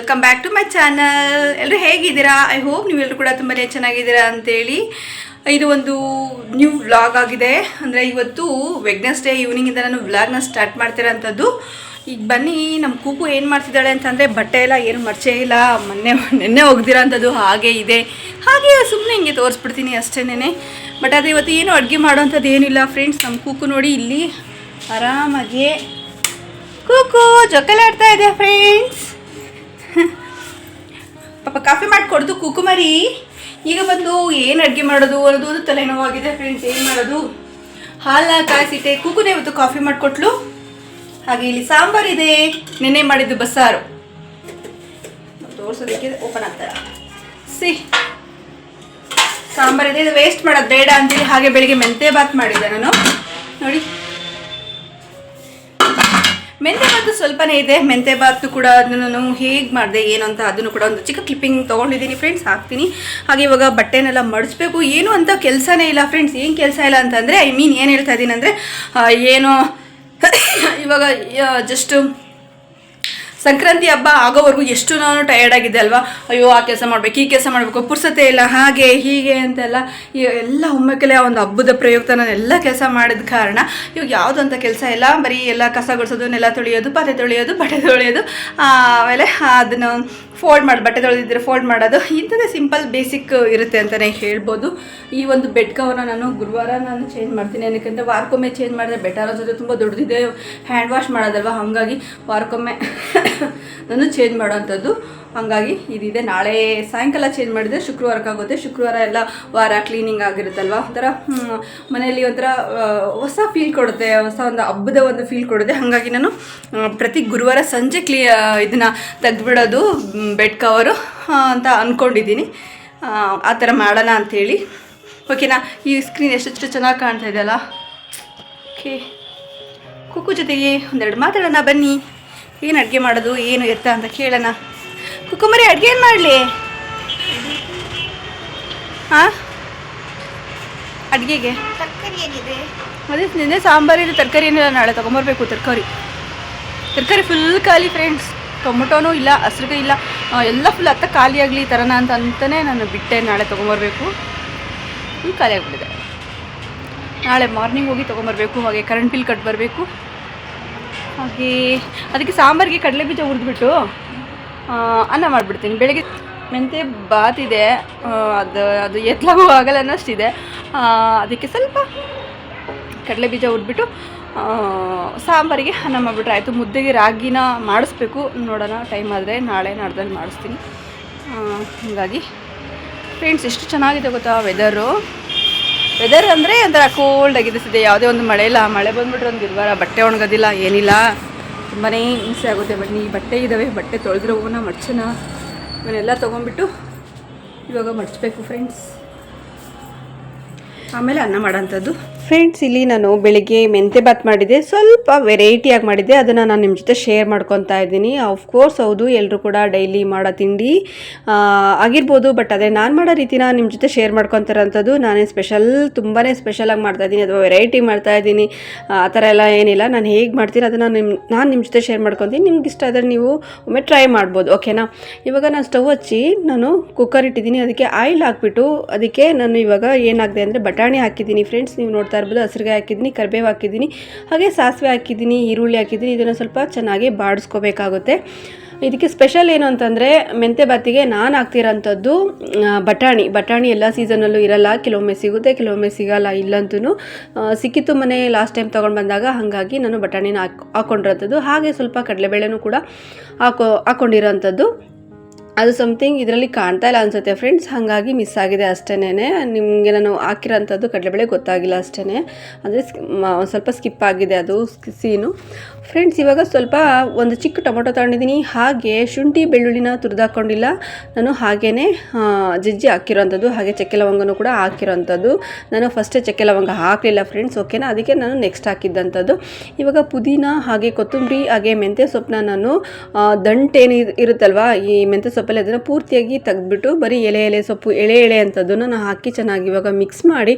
Welcome back to my channel ಎಲ್ಲರೂ ಹೇಗಿದ್ದೀರಾ? I hope ನೀವೆಲ್ಲರೂ ಕೂಡ ತುಂಬಾ ಚೆನ್ನಾಗಿದ್ದೀರಾ ಅಂತೇಳಿ. ಇದು ಒಂದು ನ್ಯೂ ವ್ಲಾಗ್ ಆಗಿದೆ. ಅಂದರೆ ಇವತ್ತು ವೆಗ್ನೆಸ್ಡೇ ಈವ್ನಿಂಗಿಂದ ನಾನು ವ್ಲಾಗ್ನ ಸ್ಟಾರ್ಟ್ ಮಾಡ್ತಿರೋಂಥದ್ದು. ಈಗ ಬನ್ನಿ ನಮ್ಮ ಕೂಪು ಏನು ಮಾಡ್ತಿದ್ದಾಳೆ ಅಂತಂದರೆ ಬಟ್ಟೆ ಎಲ್ಲ ಏನು ಮರ್ಚೇ ಇಲ್ಲ. ಮೊನ್ನೆ, ನೆನ್ನೆ ಒಗ್ದಿರೋಂಥದ್ದು ಹಾಗೆ ಇದೆ. ಹಾಗೆ ಸುಮ್ಮನೆ ಹಿಂಗೆ ತೋರಿಸ್ಬಿಡ್ತೀನಿ ಅಷ್ಟೇನೆ ಬಟ್ ಅದು ಇವತ್ತು ಏನು ಅಡುಗೆ ಮಾಡೋವಂಥದ್ದು ಏನಿಲ್ಲ. ಫ್ರೆಂಡ್ಸ್ ನಮ್ಮ ಕೂಕು ನೋಡಿ ಇಲ್ಲಿ ಆರಾಮಾಗಿ ಕೂಕು ಜೊಕಲಾಡ್ತಾ ಇದೆ ಫ್ರೆಂಡ್ಸ್ ಪಾಪ ಕಾಫಿ ಮಾಡಿಕೊಡ್ದು ಕುಕುಮರಿ. ಈಗ ಬಂದು ಏನು ಅಡುಗೆ ಮಾಡೋದು? ಒಂದು ತಲೆನೋವಾಗಿದೆ ಫ್ರೆಂಡ್ಸ್ ಏನು ಮಾಡೋದು? ಹಾಲನ್ನ ಕಾಯಿಸಿಟ್ಟೆ. ಕುಕುನೇ ಇವತ್ತು ಕಾಫಿ ಮಾಡಿಕೊಟ್ಲು. ಹಾಗೆ ಇಲ್ಲಿ ಸಾಂಬಾರಿದೆ ನೆನ್ನೆ ಮಾಡಿದ್ದು ಬಸ್ಸಾರು. ತೋರಿಸೋದಕ್ಕೆ ಓಪನ್ ಆಗ್ತಾರ ಸಿ. ಸಾಂಬಾರಿದೆ ಇದು. ವೇಸ್ಟ್ ಮಾಡೋದು ಬೇಡ ಅಂತೇಳಿ ಹಾಗೆ ಬೆಳಿಗ್ಗೆ ಮೆಂತೆ ಬಾತ್ ಮಾಡಿದ್ದೆ ನಾನು. ನೋಡಿ. ಮೆಂತೆ ಬಾತು ಸ್ವಲ್ಪನೇ ಇದೆ. ಮೆಂತೆ ಬಾತು ಕೂಡ ಅದನ್ನು ನಾನು ಹೇಗೆ ಮಾಡಿದೆ, ಏನು ಅಂತ ಅದನ್ನು ಕೂಡ ಒಂದು ಚಿಕ್ಕ ಕ್ಲಿಪ್ಪಿಂಗ್ ತೊಗೊಂಡಿದ್ದೀನಿ ಫ್ರೆಂಡ್ಸ್ ಹಾಕ್ತೀನಿ. ಹಾಗೆ ಇವಾಗ ಬಟ್ಟೆನೆಲ್ಲ ಮಡಿಸ್ಬೇಕು ಏನು ಅಂತ ಕೆಲಸನೇ ಇಲ್ಲ ಫ್ರೆಂಡ್ಸ್ ಏನು ಕೆಲಸ ಇಲ್ಲ ಅಂತಂದರೆ ಐ ಮೀನ್ ಏನು ಹೇಳ್ತಾ ಇದ್ದೀನಿ ಅಂದರೆ ಏನು, ಇವಾಗ ಜಸ್ಟ್ ಸಂಕ್ರಾಂತಿ ಹಬ್ಬ ಆಗೋವರೆಗೂ ಎಷ್ಟು ನಾನು ಟಯರ್ಡ್ ಆಗಿದ್ದೆ ಅಲ್ವಾ? ಅಯ್ಯೋ, ಆ ಕೆಲಸ ಮಾಡಬೇಕು, ಈ ಕೆಲಸ ಮಾಡಬೇಕು ಪುರ್ಸತೆ ಇಲ್ಲ, ಹಾಗೆ, ಹೀಗೆ ಅಂತೆಲ್ಲ. ಎಲ್ಲ ಒಮ್ಮೆಕಲೆ ಆ ಒಂದು ಹಬ್ಬದ ಪ್ರಯುಕ್ತ ನಾನು ಎಲ್ಲ ಕೆಲಸ ಮಾಡಿದ ಕಾರಣ, ಇವಾಗ ಅಂತ ಕೆಲಸ ಇಲ್ಲ ಬರೀ ಎಲ್ಲ ಕಸ ಗುಡಿಸೋದು, ನೆಲ ತೊಳೆಯೋದು, ಪಾತ್ರೆ ತೊಳೆಯೋದು, ಬಟ್ಟೆ ತೊಳೆಯೋದು ಆಮೇಲೆ ಅದನ್ನು ಫೋಲ್ಡ್ ಮಾಡಿ, ಬಟ್ಟೆ ತೊಳೆದಿದ್ದರೆ ಫೋಲ್ಡ್ ಮಾಡೋದು. ಇಂಥದ್ದೇ ಸಿಂಪಲ್ ಬೇಸಿಕ್ ಇರುತ್ತೆ ಅಂತಲೇ ಹೇಳ್ಬೋದು. ಈ ಒಂದು ಬೆಡ್ ಕವರ್ನ ನಾನು ಗುರುವಾರ ನಾನು ಚೇಂಜ್ ಮಾಡ್ತೀನಿ ಏನಕ್ಕೆ ವಾರಕ್ಕೊಮ್ಮೆ ಚೇಂಜ್ ಮಾಡಿದ್ರೆ ಬೆಟರ್ ಅನ್ಸುತ್ತೆ ತುಂಬ ದೊಡ್ಡದಿದೆ ಹ್ಯಾಂಡ್ ವಾಶ್ ಮಾಡೋದಲ್ವ? ಹಾಗಾಗಿ ವಾರಕ್ಕೊಮ್ಮೆ ನಾನು ಚೇಂಜ್ ಮಾಡೋವಂಥದ್ದು ಹಾಗಾಗಿ ಇದಿದೆ. ನಾಳೆ ಸಾಯಂಕಾಲ ಚೇಂಜ್ ಮಾಡಿದರೆ ಶುಕ್ರವಾರಕ್ಕಾಗುತ್ತೆ ಶುಕ್ರವಾರ ಎಲ್ಲ ವಾರ ಕ್ಲೀನಿಂಗ್ ಆಗಿರುತ್ತಲ್ವ? ಒಂಥರ ಮನೆಯಲ್ಲಿ ಒಂಥರ ಹೊಸ ಫೀಲ್ ಕೊಡುತ್ತೆ. ಹೊಸ ಒಂದು ಹಬ್ಬದ ಒಂದು ಫೀಲ್ ಕೊಡುತ್ತೆ. ಹಾಗಾಗಿ ನಾನು ಪ್ರತಿ ಗುರುವಾರ ಸಂಜೆ ಕ್ಲೀ ಇದನ್ನು ತೆಗೆದ್ಬಿಡೋದು ಬೆಡ್ ಕವರು ಅಂತ ಅಂದ್ಕೊಂಡಿದ್ದೀನಿ ಆ ಥರ ಮಾಡೋಣ ಅಂಥೇಳಿ. ಓಕೆನಾ ಈ ಸ್ಕ್ರೀನ್ ಎಷ್ಟೆಷ್ಟು ಚೆನ್ನಾಗಿ ಕಾಣ್ತಾ ಇದೆಯಲ್ಲ? ಓಕೆ ಕುಕ್ಕು ಜೊತೆಗೆ ಒಂದೆರಡು ಮಾತಾಡೋಣ. ಬನ್ನಿ. ಏನು ಅಡುಗೆ ಮಾಡೋದು? ಏನು ಎತ್ತ ಅಂತ ಕೇಳೋಣ. ಕುಕ್ಕುಮರಿ ಅಡುಗೆ ಏನು ಮಾಡಲಿ? ಹಾಂ ಅಡುಗೆಗೆ? ತರಕಾರಿ ಏನಿದೆ? ಅದೇ ನಿನ್ನೆ ಸಾಂಬಾರಿದೆ ತರಕಾರಿ ಏನಿಲ್ಲ ನಾಳೆ ತೊಗೊಂಬರ್ಬೇಕು ತರಕಾರಿ. ತರಕಾರಿ ಫುಲ್ ಖಾಲಿ ಫ್ರೆಂಡ್ಸ್ ಟೊಮೊಟೊನೂ ಇಲ್ಲ ಹಸ್ರಿಗೆ ಇಲ್ಲ ಎಲ್ಲ ಫುಲ್ ಹತ್ತ ಖಾಲಿ ಆಗಲಿ ತರೋಣ ಅಂತ ಅಂತಲೇ ನಾನು ಬಿಟ್ಟೆ ನಾಳೆ ತೊಗೊಂಬರ್ಬೇಕು. ಫುಲ್ ಖಾಲಿ ಆಗಿಬಿಟ್ಟಿದೆ. ನಾಳೆ ಮಾರ್ನಿಂಗ್ ಹೋಗಿ ತೊಗೊಂಬರ್ಬೇಕು ಹಾಗೆ ಕರೆಂಟ್ ಬಿಲ್ ಕಟ್ಟಿ ಬರಬೇಕು ಹಾಗೆ ಅದಕ್ಕೆ ಸಾಂಬಾರಿಗೆ ಕಡಲೆ ಬೀಜ ಹುರಿದ್ಬಿಟ್ಟು ಅನ್ನ ಮಾಡಿಬಿಡ್ತೀನಿ. ಬೆಳಗ್ಗೆ ಮೆಂತೆ ಬಾತ್ ಇದೆ ಅದು ಅದು ಎತ್ಲಾಗೂ ಆಗಲ್ಲ ಅನ್ನೋಷ್ಟಿದೆ. ಅದಕ್ಕೆ ಸ್ವಲ್ಪ ಕಡಲೆ ಬೀಜ ಉದ್ಬಿಟ್ಟು ಸಾಂಬಾರಿಗೆ ಅನ್ನ ಮಾಡಿಬಿಟ್ರೆ ಆಯಿತು. ಮುದ್ದೆಗೆ ರಾಗಿನ ಮಾಡಿಸ್ಬೇಕು. ನೋಡೋಣ, ಟೈಮ್ ಆದರೆ ನಾಳೆ ನಾಡ್ದಲ್ಲಿ ಮಾಡಿಸ್ತೀನಿ. ಹೀಗಾಗಿ ಫ್ರೆಂಡ್ಸ್, ಎಷ್ಟು ಚೆನ್ನಾಗಿದೆ ಗೊತ್ತಾ ವೆದರು. ವೆದರ್ ಅಂದರೆ ಒಂಥರ ಕೋಲ್ಡ್ ಆಗಿದೆ ಯಾವುದೇ ಒಂದು ಮಳೆ ಇಲ್ಲ. ಮಳೆ ಬಂದುಬಿಟ್ರೆ ಒಂದು ಇರುವಾರ ಬಟ್ಟೆ ಒಣಗೋದಿಲ್ಲ, ಏನಿಲ್ಲ. ತುಂಬಾ ಹಿಂಸೆ ಆಗುತ್ತೆ ಬಟ್ ಬನ್ನಿ ಬಟ್ಟೆ ಇದ್ದಾವೆ ಬಟ್ಟೆ ತೊಳೆದ್ರೆ ಹೋಗೋಣ ಮಡ್ಚೋಣ ಇವನ್ನೆಲ್ಲ ತೊಗೊಂಬಿಟ್ಟು ಇವಾಗ ಮಡ್ಚಬೇಕು ಫ್ರೆಂಡ್ಸ್ ಆಮೇಲೆ ಅನ್ನ ಮಾಡೋಂಥದ್ದು ಫ್ರೆಂಡ್ಸ್ ಇಲ್ಲಿ ನಾನು ಬೆಳಿಗ್ಗೆ ಮೆಂತೆ ಬಾತ್ ಮಾಡಿದ್ದೆ. ಸ್ವಲ್ಪ ವೆರೈಟಿಯಾಗಿ ಮಾಡಿದ್ದೆ. ಅದನ್ನು ನಾನು ನಿಮ್ಮ ಜೊತೆ ಶೇರ್ ಮಾಡ್ಕೊತಾ ಇದ್ದೀನಿ. ಕೋರ್ಸ್ ಹೌದು ಎಲ್ಲರೂ ಕೂಡ ಡೈಲಿ ಮಾಡೋ ತಿಂಡಿ ಆಗಿರ್ಬೋದು ಬಟ್ ಅದೇ ನಾನು ಮಾಡೋ ರೀತಿನ ನಿಮ್ಮ ಜೊತೆ ಶೇರ್ ಮಾಡ್ಕೊತಾರಂಥದ್ದು. ನಾನೇ ಸ್ಪೆಷಲ್ ತುಂಬಾ ಸ್ಪೆಷಲಾಗಿ ಮಾಡ್ತಾ ಇದ್ದೀನಿ. ಅಥವಾ ವೆರೈಟಿ ಮಾಡ್ತಾ ಇದ್ದೀನಿ. ಆ ಥರ ಎಲ್ಲ ಏನಿಲ್ಲ. ನಾನು ಹೇಗೆ ಮಾಡ್ತೀನಿ ಅದನ್ನು ನಿಮ್ಮ ನಾನು ನಿಮ್ಮ ಜೊತೆ ಶೇರ್ ಮಾಡ್ಕೊತೀನಿ. ನಿಮ್ಗೆ ಇಷ್ಟ ಆದರೆ ನೀವು ಒಮ್ಮೆ ಟ್ರೈ ಮಾಡ್ಬೋದು. ಓಕೆನಾ ಇವಾಗ ನಾನು ಸ್ಟವ್ ಹಚ್ಚಿ ನಾನು ಕುಕ್ಕರ್ ಇಟ್ಟಿದ್ದೀನಿ. ಅದಕ್ಕೆ ಆಯಿಲ್ ಹಾಕ್ಬಿಟ್ಟು, ಅದಕ್ಕೆ ನಾನು ಇವಾಗ ಏನಾಗಿದೆ ಅಂದರೆ ಬಟಾಣಿ ಹಾಕಿದ್ದೀನಿ. ಫ್ರೆಂಡ್ಸ್ ನೀವು ನೋಡ್ತಾ ಇರ್ಬೋದು ಹಸಿರುಗಾಯಿ ಹಾಕಿದ್ದೀನಿ, ಕರಿಬೇವು ಹಾಕಿದ್ದೀನಿ, ಹಾಗೆ ಸಾಸಿವೆ ಹಾಕಿದ್ದೀನಿ, ಈರುಳ್ಳಿ ಹಾಕಿದ್ದೀನಿ, ಇದನ್ನು ಸ್ವಲ್ಪ ಚೆನ್ನಾಗಿ ಬಾಡಿಸ್ಕೋಬೇಕಾಗುತ್ತೆ. ಇದಕ್ಕೆ ಸ್ಪೆಷಲ್ ಏನು ಅಂತಂದರೆ ಮೆಂತೆ ಬಾತಿಗೆ ನಾನು ಹಾಕ್ತಿರೋಂಥದ್ದು ಬಟಾಣಿ. ಬಟಾಣಿ ಎಲ್ಲ ಸೀಸನಲ್ಲೂ ಇರಲ್ಲ, ಕೆಲವೊಮ್ಮೆ ಸಿಗುತ್ತೆ, ಕೆಲವೊಮ್ಮೆ ಸಿಗಲ್ಲ ಇಲ್ಲಂತೂ ಸಿಕ್ಕಿತ್ತು ಮನೆ ಲಾಸ್ಟ್ ಟೈಮ್ ತೊಗೊಂಡು ಬಂದಾಗ ಹಾಗಾಗಿ ನಾನು ಬಟಾಣಿನ ಹಾಕ್ ಹಾಕ್ಕೊಂಡಿರೋಂಥದ್ದು ಹಾಗೆ ಸ್ವಲ್ಪ ಕಡಲೆಬೇಳೆನೂ ಕೂಡ ಹಾಕೋ ಹಾಕ್ಕೊಂಡಿರೋಂಥದ್ದು ಅದು ಸಮಥಿಂಗ್ ಇದರಲ್ಲಿ ಕಾಣ್ತಾ ಇಲ್ಲ ಅನಿಸುತ್ತೆ. ಫ್ರೆಂಡ್ಸ್ ಹಾಗಾಗಿ ಮಿಸ್ ಆಗಿದೆ ಅಷ್ಟೇ ನಿಮಗೆ ನಾನು ಹಾಕಿರೋಂಥದ್ದು ಕಡಲೆಬೇಳೆ ಗೊತ್ತಾಗಿಲ್ಲ ಅಷ್ಟೇ ಅಂದರೆ ಸ್ವಲ್ಪ ಸ್ಕಿಪ್ ಆಗಿದೆ ಅದು ಸೀನು ಫ್ರೆಂಡ್ಸ್ ಇವಾಗ ಸ್ವಲ್ಪ ಒಂದು ಚಿಕ್ಕ ಟೊಮೊಟೊ ತಗೊಂಡಿದ್ದೀನಿ. ಹಾಗೆ ಶುಂಠಿ ಬೆಳ್ಳುಳ್ಳಿನ ತುರಿದಾಕೊಂಡಿಲ್ಲ. ನಾನು ಹಾಗೇ ಜಜ್ಜಿ ಹಾಕಿರೋಂಥದ್ದು ಹಾಗೆ ಚಕ್ಕೆ ಲವಂಗನೂ ಕೂಡ ಹಾಕಿರೋಂಥದ್ದು. ನಾನು ಫಸ್ಟೇ ಚಕ್ಕೆ ಲವಂಗ ಹಾಕಲಿಲ್ಲ ಫ್ರೆಂಡ್ಸ್ ಓಕೆನಾ ಅದಕ್ಕೆ ನಾನು ನೆಕ್ಸ್ಟ್ ಹಾಕಿದ್ದಂಥದ್ದು. ಇವಾಗ ಪುದೀನ ಹಾಗೆ ಕೊತ್ತಂಬರಿ ಹಾಗೆ ಮೆಂತ್ಯ ಸೊಪ್ಪನ್ನ ನಾನು ದಂಟೇನು ಇರ್- ಇರುತ್ತಲ್ವಾ? ಈ ಮೆಂತ್ಯ ಸೊಪ್ಪು ಸೊಪ್ಪಲ್ಲಿ ಅದನ್ನು ಪೂರ್ತಿಯಾಗಿ ತೆಗೆದ್ಬಿಟ್ಟು ಬರೀ ಎಲೆ ಎಲೆ ಸೊಪ್ಪು ಎಳೆ ಎಳೆ ಅಂಥದ್ದನ್ನು ನಾನು ಹಾಕಿ ಚೆನ್ನಾಗಿ ಇವಾಗ ಮಿಕ್ಸ್ ಮಾಡಿ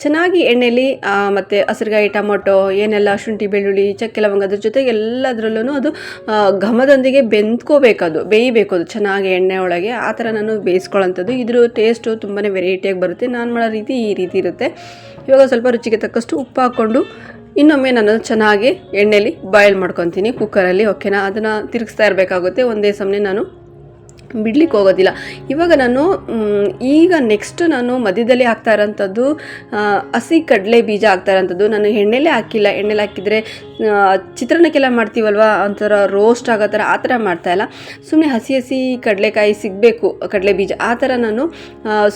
ಚೆನ್ನಾಗಿ ಎಣ್ಣೆಲಿ ಆ, ಮತ್ತು ಹಸಿರುಗಾಯಿ ಟೊಮೊಟೊ ಏನೆಲ್ಲ ಶುಂಠಿ ಬೆಳ್ಳುಳ್ಳಿ ಚಕ್ಕೆ ಲವಂಗ ಅದ್ರ ಜೊತೆಗೆ ಎಲ್ಲದರಲ್ಲೂ ಅದು ಘಮದೊಂದಿಗೆ ಬೆಂದ್ಕೋಬೇಕದು, ಬೇಯಬೇಕು ಅದು ಚೆನ್ನಾಗಿ ಎಣ್ಣೆ ಒಳಗೆ. ಆ ಥರ ನಾನು ಬೇಯಿಸ್ಕೊಳ್ಳೋಂಥದ್ದು. ಇದ್ರ ಟೇಸ್ಟು ತುಂಬಾ ವೆರೈಟಿಯಾಗಿ ಬರುತ್ತೆ. ನಾನು ಮಾಡೋ ರೀತಿ ಈ ರೀತಿ ಇರುತ್ತೆ. ಇವಾಗ ಸ್ವಲ್ಪ ರುಚಿಗೆ ತಕ್ಕಷ್ಟು ಉಪ್ಪು ಹಾಕ್ಕೊಂಡು ಇನ್ನೊಮ್ಮೆ ನಾನು ಚೆನ್ನಾಗಿ ಎಣ್ಣೆಲಿ ಬಾಯ್ಲ್ ಮಾಡ್ಕೊತೀನಿ ಕುಕ್ಕರಲ್ಲಿ ಓಕೆನಾ ಅದನ್ನು ತಿರುಗಿಸ್ತಾ ಇರಬೇಕಾಗುತ್ತೆ. ಒಂದೇ ಸಮನೆ ನಾನು ಬಿಡ್ಲಿಕ್ಕೆ ಹೋಗೋದಿಲ್ಲ. ಇವಾಗ ನಾನು ಈಗ ನೆಕ್ಸ್ಟ್ ನಾನು ಮಧ್ಯದಲ್ಲಿ ಹಾಕ್ತಾ ಇರೋಂಥದ್ದು ಹಸಿ ಕಡಲೆ ಬೀಜ ಹಾಕ್ತಾ ಇರೋಂಥದ್ದು. ನಾನು ಎಣ್ಣೆಲೇ ಹಾಕಿಲ್ಲ. ಎಣ್ಣೆಲಿ ಹಾಕಿದರೆ ಚಿತ್ರಾನ್ನಕ್ಕೆಲ್ಲ ಮಾಡ್ತೀವಲ್ವ? ಒಂಥರ ರೋಸ್ಟ್ ಆಗೋ ಥರ ಆ ಥರ ಮಾಡ್ತಾಯಿಲ್ಲ ಸುಮ್ಮನೆ ಹಸಿ ಹಸಿ ಕಡಲೆಕಾಯಿ ಸಿಗಬೇಕು, ಕಡಲೆ ಬೀಜ. ಆ ಥರ ನಾನು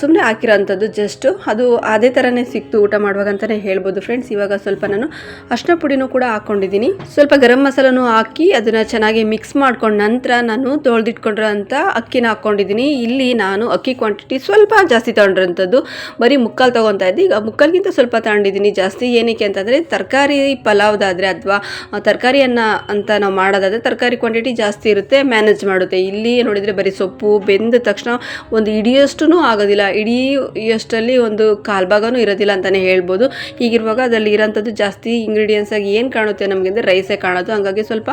ಸುಮ್ಮನೆ ಹಾಕಿರೋಂಥದ್ದು ಜಸ್ಟು ಅದು ಅದೇ ಥರನೇ ಸಿಕ್ತು ಊಟ ಮಾಡುವಾಗ ಅಂತಲೇ ಹೇಳ್ಬೋದು ಫ್ರೆಂಡ್ಸ್ ಇವಾಗ ಸ್ವಲ್ಪ ನಾನು ಅರ್ಶಿನ ಪುಡಿನೂ ಕೂಡ ಹಾಕ್ಕೊಂಡಿದ್ದೀನಿ ಸ್ವಲ್ಪ ಗರಂ ಮಸಾಲನೂ ಹಾಕಿ ಅದನ್ನು ಚೆನ್ನಾಗಿ ಮಿಕ್ಸ್ ಮಾಡ್ಕೊಂಡು ನಂತರ ನಾನು ತೊಳೆದಿಟ್ಕೊಂಡಿರೋ ಅಂಥ ಅಕ್ಕಿನ ಹಾಕ್ಕೊಂಡಿದ್ದೀನಿ. ಇಲ್ಲಿ ನಾನು ಅಕ್ಕಿ ಕ್ವಾಂಟಿಟಿ ಸ್ವಲ್ಪ ಜಾಸ್ತಿ ತೊಗೊಂಡಿರೋಂಥದ್ದು. ಬರೀ ಮುಕ್ಕಾಲು ತೊಗೊತಾ ಇದ್ದೆ. ಈಗ ಮುಕ್ಕಾಲ್ಗಿಂತ ಸ್ವಲ್ಪ ತಗೊಂಡಿದ್ದೀನಿ ಜಾಸ್ತಿ. ಏನಕ್ಕೆ ಅಂತಂದರೆ ತರಕಾರಿ ಪಲಾವ್ದಾದರೆ ಅಥವಾ ತರಕಾರಿಯನ್ನು ಅಂತ ನಾವು ಮಾಡೋದಾದರೆ ತರಕಾರಿ ಕ್ವಾಂಟಿಟಿ ಜಾಸ್ತಿ ಇರುತ್ತೆ ಮ್ಯಾನೇಜ್ ಮಾಡುತ್ತೆ. ಇಲ್ಲಿ ನೋಡಿದರೆ ಬರೀ ಸೊಪ್ಪು ಬೆಂದ ತಕ್ಷಣ ಒಂದು ಇಡಿಯಷ್ಟು ಆಗೋದಿಲ್ಲ. ಇಡೀ ಅಷ್ಟರಲ್ಲಿ ಒಂದು ಕಾಲು ಭಾಗನೂ ಇರೋದಿಲ್ಲ ಅಂತಲೇ ಹೇಳ್ಬೋದು. ಹೀಗಿರುವಾಗ ಅದರಲ್ಲಿ ಇರೋಂಥದ್ದು ಜಾಸ್ತಿ ಇಂಗ್ರೀಡಿಯೆಂಟ್ಸಾಗಿ ಏನು ಕಾಣುತ್ತೆ ನಮಗೆ ಅಂದರೆ ರೈಸೇ ಕಾಣೋದು. ಹಾಗಾಗಿ ಸ್ವಲ್ಪ